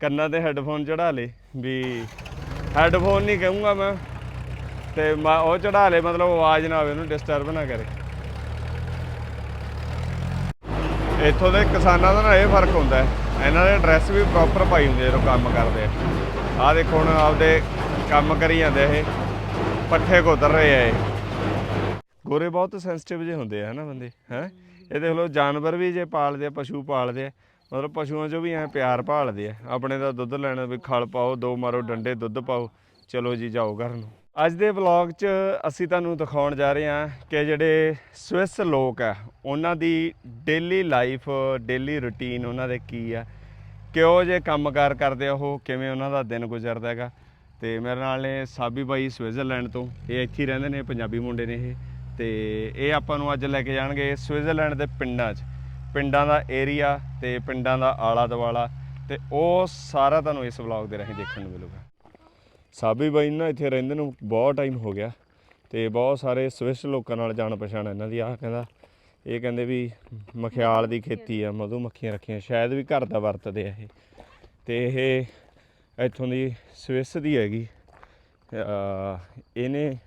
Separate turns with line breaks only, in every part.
ਕੰਨਾਂ ਤੇ ਹੈੱਡਫੋਨ ਚੜਾ ਲੇ ਵੀ ਹੈੱਡਫੋਨ ਨਹੀਂ ਕਹੂੰਗਾ ਮੈਂ। ਤੇ ਮੈਂ ਉਹ ਚੜਾ ਲੇ, ਮਤਲਬ ਆਵਾਜ਼ ਨਾ ਆਵੇ, ਉਹਨੂੰ ਡਿਸਟਰਬ ਨਾ ਕਰੇ। ਇੱਥੋਂ ਦੇ ਕਿਸਾਨਾਂ ਦਾ ਨਾ ਇਹ ਫ਼ਰਕ ਹੁੰਦਾ ਹੈ। ਇਹਨਾਂ ਦੇ ਡਰੈਸ ਵੀ ਪ੍ਰੋਪਰ ਪਾਈ ਹੁੰਦੇ ਜਦੋਂ ਕੰਮ ਕਰਦੇ ਆ। ਆਹ ਦੇਖੋ ਹੁਣ ਆਪਦੇ ਕੰਮ ਕਰੀ ਜਾਂਦੇ ਇਹ। ਪੱਠੇ ਕੁਤਰ ਰਹੇ ਆ ਇਹ। ਗੋਰੇ ਬਹੁਤ ਸੈਂਸਿਟਿਵ ਜਿਹੇ ਹੁੰਦੇ ਆ ਹਨਾ ਬੰਦੇ, ਹੈ? ਇਹ ਦੇਖ ਲਓ, ਜਾਨਵਰ ਵੀ ਜੇ ਪਾਲਦੇ ਆ, ਪਸ਼ੂ ਪਾਲਦੇ ਆ। ਮਤਲਬ ਪਸ਼ੂਆਂ 'ਚੋਂ ਵੀ ਐ ਪਿਆਰ ਭਾਲਦੇ ਆ। ਆਪਣੇ ਦਾ ਦੁੱਧ ਲੈਣਾ ਵੀ ਖਲ ਪਾਓ, ਦੋ ਮਾਰੋ ਡੰਡੇ ਦੁੱਧ ਪਾਓ, ਚਲੋ ਜੀ ਜਾਓ ਘਰ ਨੂੰ। ਅੱਜ ਦੇ ਵਲੌਗ 'ਚ ਅਸੀਂ ਤੁਹਾਨੂੰ ਦਿਖਾਉਣ ਜਾ ਰਹੇ ਹਾਂ ਕਿ ਜਿਹੜੇ ਸਵਿਸ ਲੋਕ ਆ, ਉਹਨਾਂ ਦੀ ਡੇਲੀ ਲਾਈਫ ਡੇਲੀ ਰੁਟੀਨ ਉਹਨਾਂ ਦੇ ਕੀ ਆ ਕਿਉਂ ਜੇ ਕੰਮਕਾਰ ਕਰਦੇ ਉਹ, ਕਿਵੇਂ ਉਹਨਾਂ ਦਾ ਦਿਨ ਗੁਜ਼ਰਦਾ ਹੈਗਾ। ਤੇ ਮੇਰੇ ਨਾਲ ਨੇ ਸਾਬੀ ਬਾਈ ਸਵਿਟਜ਼ਰਲੈਂਡ ਤੋਂ, ਇਹ ਇੱਥੇ ਹੀ ਰਹਿੰਦੇ ਨੇ, ਪੰਜਾਬੀ ਮੁੰਡੇ ਨੇ ਇਹ। ਤੇ ਇਹ ਆਪਾਂ ਨੂੰ ਅੱਜ ਲੈ ਕੇ ਜਾਣਗੇ ਸਵਿਟਜ਼ਰਲੈਂਡ ਦੇ ਪਿੰਡਾਂ 'ਚ। ਪਿੰਡਾਂ ਦਾ ਏਰੀਆ ਤੇ ਪਿੰਡਾਂ ਦਾ ਆਲਾ ਦਵਾਲਾ ਤੇ ਉਹ ਸਾਰਾ ਤੁਹਾਨੂੰ ਇਸ ਵਲੌਗ ਦੇ ਰਾਹੀਂ ਦੇਖਣ ਨੂੰ ਮਿਲੂਗਾ। ਸਾਬੀ ਬਾਈ ਨਾ ਇੱਥੇ ਰਹਿੰਦੇ ਨੂੰ ਬਹੁਤ ਟਾਈਮ ਹੋ ਗਿਆ ਤੇ ਬਹੁਤ ਸਾਰੇ ਸਵਿਸ ਲੋਕਾਂ ਨਾਲ ਜਾਣ ਪਛਾਣ ਇਹਨਾਂ ਦੀ। ਆਹ ਕਹਿੰਦਾ, ਇਹ ਕਹਿੰਦੇ ਵੀ ਮਖਿਆਲ ਦੀ ਖੇਤੀ ਆ, ਮਧੂ ਮੱਖੀਆਂ ਰੱਖੀਆਂ, ਸ਼ਾਇਦ ਵੀ ਘਰ ਦਾ ਵਰਤਦੇ ਆ ਇਹ। ਤੇ ਇਹ ਇੱਥੋਂ ਦੀ ਸਵਿਸ ਦੀ ਹੈਗੀ। ਇਹਨੇ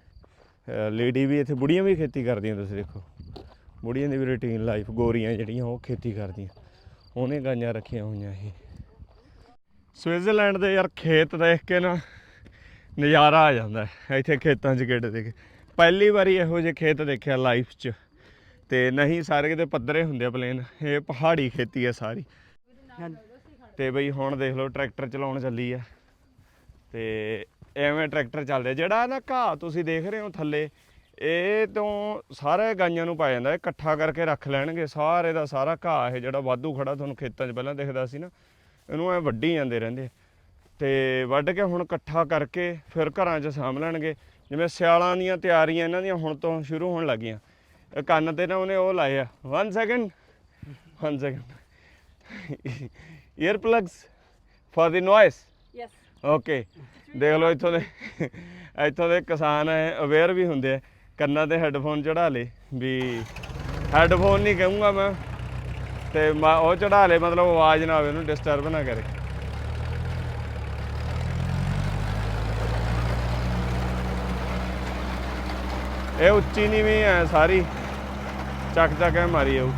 ਲੇਡੀ ਵੀ ਇੱਥੇ ਬੁੜੀਆਂ ਵੀ ਖੇਤੀ ਕਰਦੀਆਂ ਤੁਸੀਂ ਦੇਖੋ। ਬੁੜੀਆਂ ਦੀ ਵੀ ਰੂਟੀਨ ਲਾਈਫ ਗੋਰੀਆਂ ਜਿਹੜੀਆਂ, ਉਹ ਖੇਤੀ ਕਰਦੀਆਂ। ਉਹਨੇ ਗਾਈਆਂ ਰੱਖੀਆਂ ਹੋਈਆਂ ਇਹ। ਸਵਿਟਜ਼ਰਲੈਂਡ ਦੇ ਯਾਰ ਖੇਤ ਦੇਖ ਕੇ ਨਾ ਨਜ਼ਾਰਾ ਆ ਜਾਂਦਾ ਇੱਥੇ ਖੇਤਾਂ 'ਚ ਗੇੜੇ ਦੇ ਕੇ। ਪਹਿਲੀ ਵਾਰੀ ਇਹੋ ਜਿਹੇ ਖੇਤ ਦੇਖਿਆ ਲਾਈਫ 'ਚ। ਤੇ ਨਹੀਂ, ਸਾਰੇ ਕਿਤੇ ਪੱਧਰੇ ਹੁੰਦੇ ਆ ਪਲੇਨ ਇਹ ਪਹਾੜੀ ਖੇਤੀ ਹੈ ਸਾਰੀ। ਤੇ ਬਈ ਹੁਣ ਦੇਖ ਲਓ, ਟਰੈਕਟਰ ਚਲਾਉਣ ਚੱਲੀ ਆ। ਤੇ ਐਵੇਂ ਟਰੈਕਟਰ ਚੱਲਦੇ ਜਿਹੜਾ ਨਾ ਘਾਹ ਤੁਸੀਂ ਦੇਖ ਰਹੇ ਹੋ ਥੱਲੇ ਇਹ ਤੋਂ ਸਾਰੇ ਗਾਈਆਂ ਨੂੰ ਪਾਇਆ ਜਾਂਦਾ ਇਕੱਠਾ ਕਰਕੇ ਰੱਖ ਲੈਣਗੇ ਸਾਰੇ ਦਾ ਸਾਰਾ ਘਾਹ ਇਹ ਜਿਹੜਾ ਵਾਧੂ ਖੜਾ ਤੁਹਾਨੂੰ ਖੇਤਾਂ 'ਚ ਪਹਿਲਾਂ ਦਿਖਦਾ ਸੀ ਨਾ ਇਹਨੂੰ ਐ ਵੱਢੀ ਜਾਂਦੇ ਰਹਿੰਦੇ। ਤੇ ਵੱਢ ਕੇ ਹੁਣ ਇਕੱਠਾ ਕਰਕੇ ਫਿਰ ਘਰਾਂ 'ਚ ਸਾਂਭ ਲੈਣਗੇ। ਜਿਵੇਂ ਸਿਆਲਾਂ ਦੀਆਂ ਤਿਆਰੀਆਂ ਇਹਨਾਂ ਦੀਆਂ ਹੁਣ ਤੋਂ ਸ਼ੁਰੂ ਹੋਣ ਲੱਗੀਆਂ। ਇਹ ਕੰਨ ਤੇ ਨਾ ਉਹਨੇ ਉਹ ਲਾਏ ਆ। 1 second 1 second earplugs for the noise
Yes.
Okay ਦੇਖ ਲਓ ਇੱਥੋਂ ਦੇ ਇੱਥੋਂ ਦੇ ਕਿਸਾਨ ਹੈ ਅਵੇਅਰ ਵੀ ਹੁੰਦੇ ਆ। ਕੰਨਾਂ ਤੇ ਹੈੱਡਫੋਨ ਚੜਾ ਲੇ ਵੀ ਹੈੱਡਫੋਨ ਨਹੀਂ ਕਹੂੰਗਾ ਮੈਂ ਤੇ ਉਹ ਚੜਾ ਲੇ, ਮਤਲਬ ਆਵਾਜ਼ ਨਾ ਆਵੇ, ਉਹਨੂੰ ਡਿਸਟਰਬ ਨਾ ਕਰੇ। ਇਹ ਉੱਚੀ ਨੀਵੀਂ ਹੈ ਸਾਰੀ। ਚੱਕ ਚੱਕ ਕੇ ਮਾਰੀ ਆਊ।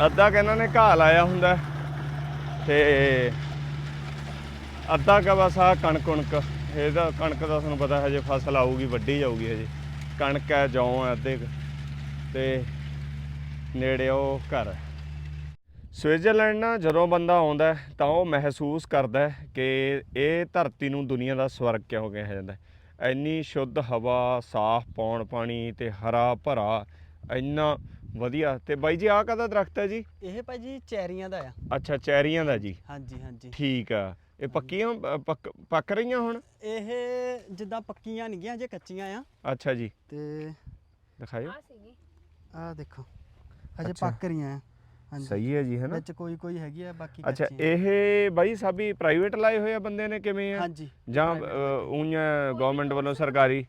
ਅੱਧਾ ਕਿ ਨੇ ਘਾਹ ਲਾਇਆ ਹੁੰਦਾ ਤੇ ਅੱਧਾ ਕਾ ਬਸ ਆ ਕਣਕ ਕਣਕ ਇਹਦਾ ਕਣਕ ਦਾ ਤੁਹਾਨੂੰ ਪਤਾ ਹਜੇ ਫਸਲ ਆਊਗੀ ਵੱਡੀ ਜਾਊਗੀ ਹਜੇ। ਕਣਕ ਹੈ ਜੌਂ ਹੈ ਅੱਧੇ। ਤੇ ਨੇੜੇ ਉਹ ਘਰ ਹੈ। ਸਵਿਟਜ਼ਰਲੈਂਡ ਨਾ ਜਦੋਂ ਬੰਦਾ ਆਉਂਦਾ ਤਾਂ ਉਹ ਮਹਿਸੂਸ ਕਰਦਾ ਕਿ ਇਹ ਧਰਤੀ ਨੂੰ ਦੁਨੀਆ ਦਾ ਸਵਰਗ ਕਿਉਂ ਕਿਹਾ ਜਾਂਦਾ। ਇੰਨੀ ਸ਼ੁੱਧ ਹਵਾ ਸਾਫ਼ ਪੌਣ ਪਾਣੀ ਤੇ ਹਰਾ ਭਰਾ ਇੰਨਾ ਵਧੀਆ। ਤੇ ਬਾਈ ਜੀ ਆਹ ਕਾਹਦਾ ਦਰਖਤ ਹੈ ਜੀ?
ਇਹ ਭਾਜੀ ਚੈਰੀਆਂ ਦਾ ਆ।
ਅੱਛਾ ਚੈਰੀਆਂ ਦਾ ਜੀ।
ਹਾਂਜੀ ਹਾਂਜੀ।
ਠੀਕ ਆ। ਇਹ ਪੱਕੀਆਂ ਅ, ਪੱਕ ਪੱਕ ਰਹੀਆਂ ਹੁਣ?
ਇਹ ਜਿੱਦਾਂ ਪੱਕੀਆਂ ਨਹੀਂ ਗਿਆ ਜੇ ਕੱਚੀਆਂ ਆ।
ਅੱਛਾ ਜੀ।
ਤੇ
ਦਿਖਾਇਓ।
ਆਹ ਦੇਖੋ ਅਜੇ
ਅੱਛਾ।
ਪੱਕ ਰਹੀਆਂ ਆ। ਹਾਂਜੀ।
ਸਹੀ ਹੈ ਜੀ ਹੈ ਨਾ?
ਵਿੱਚ ਕੋਈ ਕੋਈ ਹੈਗੀ ਆ ਬਾਕੀ
ਅੱਛਾ
ਕੱਚੀਆਂ
ਇਹ ਬਾਈ ਸਾਬੀ ਪ੍ਰਾਈਵੇਟ ਲਾਏ ਹੋਏ ਆ ਬੰਦੇ ਨੇ ਕਿਵੇਂ ਆ?
ਹਾਂਜੀ।
ਜਾਂ ਉਈਆਂ ਗਵਰਨਮੈਂਟ ਵੱਲੋਂ ਸਰਕਾਰੀ?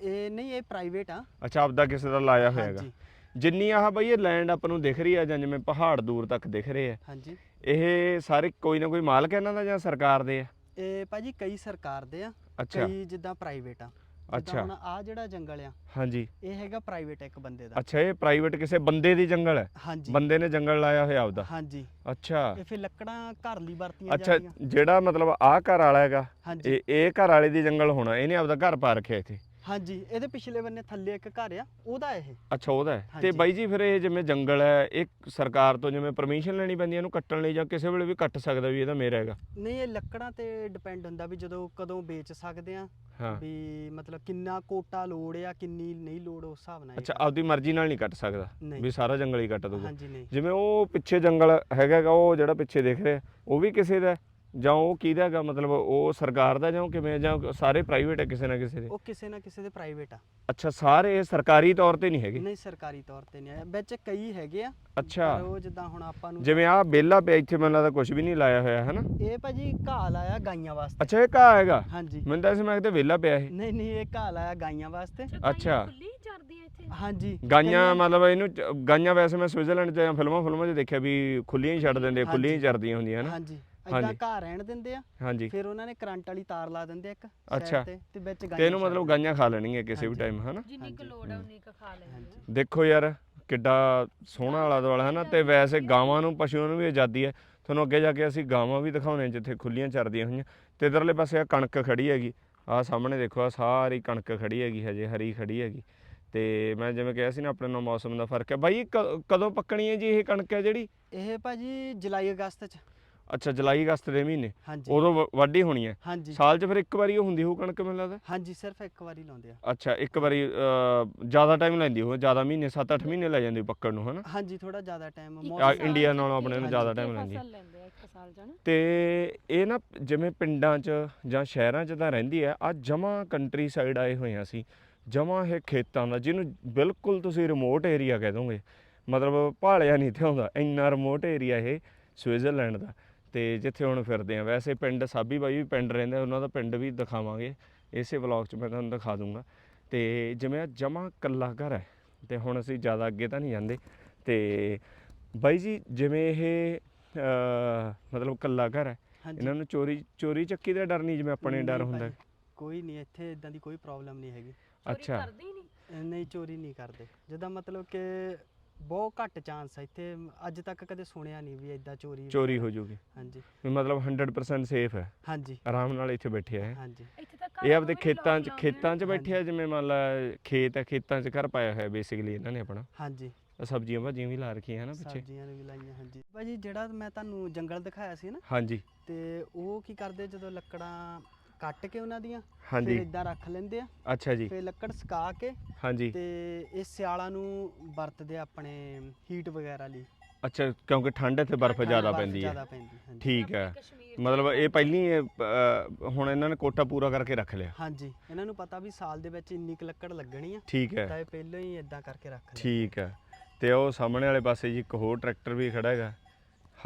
ਇਹ ਨਹੀਂ ਇਹ ਪ੍ਰਾਈਵੇਟ ਆ।
ਅੱਛਾ ਆਪਦਾ ਕਿਸੇ ਦਾ ਲਾਇਆ ਹੋਇਆਗਾ
ਹਾਂਜੀ।
ਜਿੰਨੀ ਆਹ ਬਾਈ ਇਹ ਲੈਂਡ ਆਪਾਂ ਨੂੰ ਦਿਖ ਰਹੀ ਆ ਜਾਂ ਜਿਵੇਂ ਪਹਾੜ ਦੂਰ ਤੱਕ ਦਿਖ ਰਹੇ ਆ।
ਹਾਂਜੀ।
ਇਹ ਸਾਰੇ ਕੋਈ ਨਾ ਕੋਈ ਮਾਲਕ ਇਹਨਾਂ ਦਾ ਜਾਂ ਸਰਕਾਰ ਦੇ ਆ?
ਇਹ ਭਾਜੀ ਕਈ ਸਰਕਾਰ ਦੇ ਆ
ਅੱਛਾ।
ਕਈ ਜਿੱਦਾਂ ਪ੍ਰਾਈਵੇਟ ਆ।
ਅੱਛਾ।
ਹੁਣ ਆ ਜਿਹੜਾ ਜੰਗਲ ਆ
ਹਾਂਜੀ।
ਇਹ ਹੈਗਾ ਪ੍ਰਾਈਵੇਟ ਇੱਕ ਬੰਦੇ ਦਾ।
ਅੱਛਾ ਇਹ ਪ੍ਰਾਈਵੇਟ ਕਿਸੇ ਬੰਦੇ ਦੀ ਜੰਗਲ ਹੈ?
ਹਾਂਜੀ।
ਬੰਦੇ ਨੇ ਜੰਗਲ ਲਾਇਆ ਹੋਇਆ ਆਪਦਾ?
ਹਾਂਜੀ।
ਅੱਛਾ।
ਇਹ ਫਿਰ ਲੱਕੜਾਂ ਘਰ ਲਈ ਵਰਤੀਆਂ
ਅੱਛਾ
ਜਾਂਦੀਆਂ।
ਜਿਹੜਾ ਮਤਲਬ ਆਹ ਘਰ ਵਾਲਾ ਹੈਗਾ ਇਹ ਇਹ ਘਰ ਵਾਲੇ ਦੀ ਜੰਗਲ ਹੋਣਾ ਇਹਨੇ ਆਪਦਾ ਘਰ ਪਾ ਰੱਖਿਆ ਇੱਥੇ?
ਹਾਂਜੀ ਇਹਦੇ ਪਿਛਲੇ ਬੰਨੇ ਥੱਲੇ ਇੱਕ ਘਰ ਆ ਉਹਦਾ ਇਹ।
ਅੱਛਾ ਉਹਦਾ ਹੈ। ਤੇ
ਹਾਂਜੀ।
ਬਾਈ ਜੀ ਫਿਰ ਇਹ ਜਿਵੇਂ ਜੰਗਲ ਹੈ ਇਹ ਸਰਕਾਰ ਤੋਂ ਜਿਵੇਂ ਪਰਮਿਸ਼ਨ ਲੈਣੀ ਪੈਂਦੀ ਹੈ ਇਹਨੂੰ ਕੱਟਣ ਲਈ ਜਾਂ ਕਿਸੇ ਵੇਲੇ ਵੀ ਕੱਟ ਸਕਦਾ ਵੀ ਇਹਦਾ ਮੇਰਾ ਹੈਗਾ?
ਨਹੀਂ ਇਹ ਲੱਕੜਾਂ ਤੇ ਡਿਪੈਂਡ ਹੁੰਦਾ ਵੀ ਜਦੋਂ ਕਦੋਂ ਵੇਚ ਸਕਦੇ ਆ
ਹਾਂ।
ਵੀ ਮਤਲਬ ਕਿੰਨਾ ਕੋਟਾ ਲੋੜ ਆ ਕਿੰਨੀ ਨਹੀਂ ਲੋੜ ਉਸ ਹਿਸਾਬ ਨਾਲ ਇਹ।
ਅੱਛਾ ਆਪਦੀ ਮਰਜ਼ੀ ਨਾਲ ਨਹੀਂ ਕੱਟ ਸਕਦਾ?
ਨਹੀਂ।
ਵੀ ਸਾਰਾ ਜੰਗਲ ਹੀ ਕੱਟ ਦੂਗਾ
ਹਾਂਜੀ ਨਹੀਂ।
ਜਿਵੇਂ ਉਹ ਪਿੱਛੇ ਜੰਗਲ ਹੈਗਾ ਗਾ, ਉਹ ਜਿਹੜਾ ਪਿੱਛੇ ਦਿਖ ਰਿਹਾ ਉਹ ਵੀ ਕਿਸੇ ਦਾ ਹੈ? ਜਾਂ ਉਹ ਕਿਹਦਾ ਹੈਗਾ ਮਤਲਬ ਉਹ ਸਰਕਾਰ ਦਾ ਜਾਂ ਉਹ ਕਿਵੇਂ? ਜਾਂ ਸਾਰੇ ਪ੍ਰਾਈਵੇਟ ਹੈ ਕਿਸੇ ਨਾ ਕਿਸੇ ਦੇ?
ਉਹ ਕਿਸੇ ਨਾ ਕਿਸੇ ਦੇ ਪ੍ਰਾਈਵੇਟ ਆ।
ਅੱਛਾ ਸਾਰੇ ਸਰਕਾਰੀ ਤੌਰ ਤੇ ਨਹੀਂ ਹੈਗੇ?
ਨਹੀਂ ਸਰਕਾਰੀ ਤੌਰ ਤੇ ਨਹੀਂ ਆ। ਵਿੱਚ ਕਈ ਹੈਗੇ ਆ
ਅੱਛਾ।
ਪਰ ਉਹ ਜਿੱਦਾਂ ਹੁਣ ਆਪਾਂ ਨੂੰ
ਜਿਵੇਂ ਆ ਬੇਲਾ ਪਿਆ ਇੱਥੇ ਮੈਨੂੰ ਲੱਗਦਾ ਕੁਝ ਵੀ ਨਹੀਂ ਲਾਇਆ ਹੋਇਆ ਹੈ ਨਾ
ਇਹ ਭਾਜੀ ਘਾਹ ਲਾਇਆ ਗਾਈਆਂ ਵਾਸਤੇ।
ਅੱਛਾ ਇਹ ਘਾਹ ਹੈਗਾ?
ਹਾਂਜੀ।
ਮੈਨੂੰ ਤਾਂ ਇਸ ਮੈਂ ਕਿਤੇ ਵਿਹਲਾ ਪਿਆ ਇਹ।
ਨਹੀਂ ਨਹੀਂ ਇਹ ਘਾਹ ਲਾਇਆ ਗਾਈਆਂ ਵਾਸਤੇ।
ਅੱਛਾ
ਖੁੱਲੀ ਚਰਦੀਆਂ ਇੱਥੇ?
ਹਾਂਜੀ।
ਗਾਈਆਂ ਮਤਲਬ ਇਹਨੂੰ ਚ- ਗਾਈਆਂ ਵੈਸੇ ਮੈਂ ਸਵਿਟਜ਼ਰਲੈਂਡ ਚ ਜਾਂ ਫਿਲਮਾਂ ਫਿਲਮਾਂ 'ਚ ਦੇਖਿਆ ਵੀ ਖੁੱਲੀਆਂ ਹੀ ਛੱਡ ਦਿੰਦੇ ਖੁੱਲੀਆਂ ਹੀ ਚਰਦੀਆਂ ਹੁੰਦੀਆਂ ਨਾ
ਹਾਂਜੀ।
ਹਾਂਜੀ।
ਇਦਾਂ ਘਾਹ ਰਹਿਣ ਦਿੰਦੇ ਆ
ਹਾਂਜੀ।
ਫਿਰ ਉਹਨਾਂ ਨੇ ਕਰੰਟ ਵਾਲੀ ਤਾਰ ਲਾ ਦਿੰਦੇ ਆ ਇੱਕ side
ਅੱਛਾ।
ਤੇ ਤੇ ਵਿੱਚ ਗਾਈਆਂ
ਤੇ ਇਹਨੂੰ ਮਤਲਬ ਗਾਈਆਂ ਖਾ ਲੈਣਗੀਆਂ ਕਿਸੇ ਵੀ ਟਾਈਮ ਹਨਾ?
ਜਿੰਨੀ ਕੁ ਲੋੜ ਆ ਉਨੀ ਕੁ ਖਾ ਲੈਂਦੇ ਆ।
ਦੇਖੋ ਯਾਰ ਕਿੱਡਾ ਸੋਹਣਾ ਆਲਾ ਦੁਆਲਾ ਹੈ ਨਾ ਤੇ ਵੈਸੇ ਗਾਵਾਂ ਨੂੰ ਪਸ਼ੂਆਂ ਨੂੰ ਵੀ ਆਜ਼ਾਦੀ ਹੈ। ਤੁਹਾਨੂੰ ਅੱਗੇ ਜਾ ਕੇ ਅਸੀਂ ਗਾਵਾਂ ਵੀ ਦਿਖਾਉਣੇ ਜਿੱਥੇ ਖੁੱਲੀਆਂ ਚਰਦੀਆਂ ਹੋਈਆਂ। ਤੇ ਇਧਰਲੇ ਪਾਸੇ ਆ ਕਣਕ ਖੜੀ ਹੈਗੀ। ਆ ਸਾਹਮਣੇ ਦੇਖੋ ਆ ਸਾਰੀ ਕਣਕ ਖੜੀ ਹੈਗੀ ਹਜੇ ਹਰੀ ਖੜੀ ਹੈਗੀ। ਤੇ ਮੈਂ ਜਿਵੇਂ ਕਿਹਾ ਸੀ ਨਾ ਆਪਣੇ ਨਾਲ ਮੌਸਮ ਦਾ ਫ਼ਰਕ ਹੈ। ਬਾਈ ਇਹ ਕ- ਕਦੋਂ ਪੱਕਣੀ ਹੈ ਜੀ ਇਹ ਕਣਕ ਹੈ ਜਿਹੜੀ?
ਇਹ ਭਾਜੀ ਜੁਲਾਈ ਅਗਸਤ ਚ।
ਅੱਛਾ ਜੁਲਾਈ ਅਗਸਤ ਦੇ ਮਹੀਨੇ।
ਹਾਂਜੀ।
ਉਦੋਂ ਵ- ਵਾਢੀ ਹੋਣੀ ਹੈ।
ਹਾਂਜੀ।
ਸਾਲ 'ਚ ਫਿਰ ਇੱਕ ਵਾਰੀ ਉਹ ਹੁੰਦੀ ਹੋਊ ਕਣਕ ਮੈਨੂੰ ਲੱਗਦਾ?
ਹਾਂਜੀ ਸਿਰਫ ਇੱਕ ਵਾਰੀ ਲਾਉਂਦੇ ਆ।
ਅੱਛਾ ਇੱਕ ਵਾਰੀ ਜ਼ਿਆਦਾ ਟਾਈਮ ਲੈਂਦੀ ਹੋਊ ਜ਼ਿਆਦਾ ਮਹੀਨੇ 7-8 ਮਹੀਨੇ ਲੈ ਜਾਂਦੀ ਪੱਕਣ ਨੂੰ ਹਨਾ?
ਹਾਂਜੀ ਥੋੜਾ ਜ਼ਿਆਦਾ ਟਾਈਮ
ਇੱਕ
ਆ, ਇੰਡੀਆ ਨਾਲੋਂ ਆਪਣੇ ਨੂੰ ਜ਼ਿਆਦਾ ਟਾਈਮ ਲੈਂਦੀ ਹੈ?
ਫਸਲ ਲੈਂਦੇ ਆ ਇੱਕ ਸਾਲ ਜਾਣਾ
ਤੇ ਇਹ ਨਾ ਜਿਵੇਂ ਪਿੰਡਾਂ 'ਚ ਜਾਂ ਸ਼ਹਿਰਾਂ 'ਚ ਤਾਂ ਰਹਿੰਦੀ ਹੈ ਆ ਜਮਾ ਕੰਟਰੀ ਸਾਈਡ ਆਏ ਹੋਏ ਆ ਅਸੀਂ। ਜਮਾ ਇਹ ਖੇਤਾਂ ਦਾ ਜਿਹਨੂੰ ਬਿਲਕੁਲ ਤੁਸੀਂ ਰਿਮੋਟ ਏਰੀਆ ਕਹਿ ਦੋਗੇ। ਮਤਲਬ ਭਾਲਿਆ ਨਹੀਂ ਇੱਥੇ ਆਉਂਦਾ ਇੰਨਾ ਰਿਮੋਟ ਏਰੀਆ ਇਹ ਸਵਿਟਜ਼ਰਲੈਂਡ ਦਾ। ਤੇ ਜਿੱਥੇ ਹੁਣ ਫਿਰਦੇ ਆ ਵੈਸੇ ਪਿੰਡ ਸਾਬੀ ਬਾਈ ਵੀ ਪਿੰਡ ਰਹਿੰਦੇ ਉਹਨਾਂ ਦਾ ਪਿੰਡ ਵੀ ਦਿਖਾਵਾਂਗੇ। ਇਸੇ ਵਲੌਗ 'ਚ ਮੈਂ ਤੁਹਾਨੂੰ ਦਿਖਾ ਦੂੰਗਾ। ਤੇ ਜਿਵੇਂ ਜਮਾ ਕੱਲਾ ਘਰ ਹੈ ਤੇ ਹੁਣ ਅਸੀਂ ਜ਼ਿਆਦਾ ਅੱਗੇ ਤਾਂ ਨਹੀਂ ਜਾਂਦੇ। ਤੇ ਬਾਈ ਜੀ ਜਿਵੇਂ ਇਹ ਮਤਲਬ ਕੱਲਾ ਘਰ ਹੈ ਇਹਨਾਂ ਨੂੰ ਚੋਰੀ ਚੋਰੀ ਚੱਕੀ ਦਾ ਡਰ ਨਹੀਂ ਜਿਵੇਂ ਆਪਣੇ ਡਰ ਹੁੰਦਾ?
ਕੋਈ ਨਹੀਂ ਇੱਥੇ ਇਦਾਂ ਦੀ ਕੋਈ ਪ੍ਰੋਬਲਮ ਨਹੀਂ ਹੈਗੀ।
ਅੱਛਾ।
ਕਰਦੇ ਹੀ ਨਹੀਂ।
ਨਹੀਂ ਚੋਰੀ ਨਹੀਂ ਕਰਦੇ। ਜਿੱਦਾਂ ਮਤਲਬ ਕਿ ਬਹੁਤ ਘੱਟ ਚਾਂਸ ਆ। ਇੱਥੇ ਅੱਜ ਤੱਕ ਕਦੇ ਸੁਣਿਆ ਨਹੀਂ ਵੀ ਇਦਾਂ ਚੋਰੀ
ਚੋਰੀ ਹੋ ਜੂਗੀ।
ਹਾਂਜੀ।
ਵੀ ਮਤਲਬ 100% ਸੇਫ ਹੈ।
ਹਾਂਜੀ।
ਆਰਾਮ ਨਾਲ ਇੱਥੇ ਬੈਠੇ ਹੈ
ਹਾਂਜੀ।
ਇੱਥੇ ਤਾਂ ਘਰ
ਇਹ ਆਪਦੇ
ਹੋਵੇ,
ਖੇਤਾਂ 'ਚ ਖੇਤਾਂ 'ਚ। ਬੈਠੇ ਆ ਜਿਵੇਂ ਮੰਨ ਲਾ ਖੇਤ ਹੈ ਖੇਤਾਂ 'ਚ ਘਰ ਪਾਇਆ ਹੋਇਆ ਬੇਸਿਕਲੀ ਇਹਨਾਂ ਨੇ ਆਪਣਾ।
ਹਾਂਜੀ।
ਆਹ ਸਬਜ਼ੀਆਂ ਭਾਜੀਆਂ ਵੀ ਲਾ ਰੱਖੀਆਂ ਹੈ ਨਾ ਪਿੱਛੇ।
ਸਬਜ਼ੀਆਂ ਵੀ ਲਾਈਆਂ ਹਾਂਜੀ। ਭਾਜੀ ਜਿਹੜਾ ਮੈਂ ਤੁਹਾਨੂੰ ਜੰਗਲ ਦਿਖਾਇਆ ਸੀ ਨਾ
ਹਾਂਜੀ।
ਤੇ ਉਹ ਕੀ ਕਰਦੇ ਜਦੋਂ ਲੱਕੜਾਂ ਕੱਟ ਕੇ ਉਹਨਾਂ ਦੀਆਂ ਫਿਰ
ਹਾਂਜੀ
ਇਦਾਂ ਰੱਖ ਲੈਂਦੇ ਆ।
ਅੱਛਾ ਜੀ।
ਫਿਰ ਲੱਕੜ ਸੁਕਾ ਕੇ
ਹਾਂਜੀ।
ਤੇ ਇਹ ਸਿਆਲਾਂ ਨੂੰ ਵਰਤਦੇ ਆ ਆਪਣੇ ਹੀਟ ਵਗੈਰਾ ਲਈ।
ਅੱਛਾ ਕਿਉਂਕਿ ਠੰਡ ਇੱਥੇ ਬਰਫ਼ ਜ਼ਿਆਦਾ ਪੈਂਦੀ ਹੈ।
ਜ਼ਿਆਦਾ ਪੈਂਦੀ ਹਾਂਜੀ।
ਠੀਕ ਹੈ। ਮਤਲਬ ਇਹ ਪਹਿਲੀ ਇਹ, ਹੁਣ ਇਹਨਾਂ ਨੇ ਕੋਟਾ ਪੂਰਾ ਕਰਕੇ ਰੱਖ ਲਿਆ।
ਹਾਂਜੀ। ਇਹਨਾਂ ਨੂੰ ਪਤਾ ਵੀ ਸਾਲ ਦੇ ਵਿੱਚ ਇੰਨੀ ਕੁ ਲੱਕੜ ਲੱਗਣੀ ਆ।
ਠੀਕ ਹੈ।
ਤਾਂ ਇਹ ਪਹਿਲਾਂ ਹੀ ਇਦਾਂ ਕਰਕੇ ਰੱਖ ਲਿਆ।
ਠੀਕ ਹੈ। ਤੇ ਉਹ ਸਾਹਮਣੇ ਵਾਲੇ ਪਾਸੇ ਜੀ ਇੱਕ ਹੋਰ ਟਰੈਕਟਰ ਵੀ ਖੜਾ ਹੈਗਾ।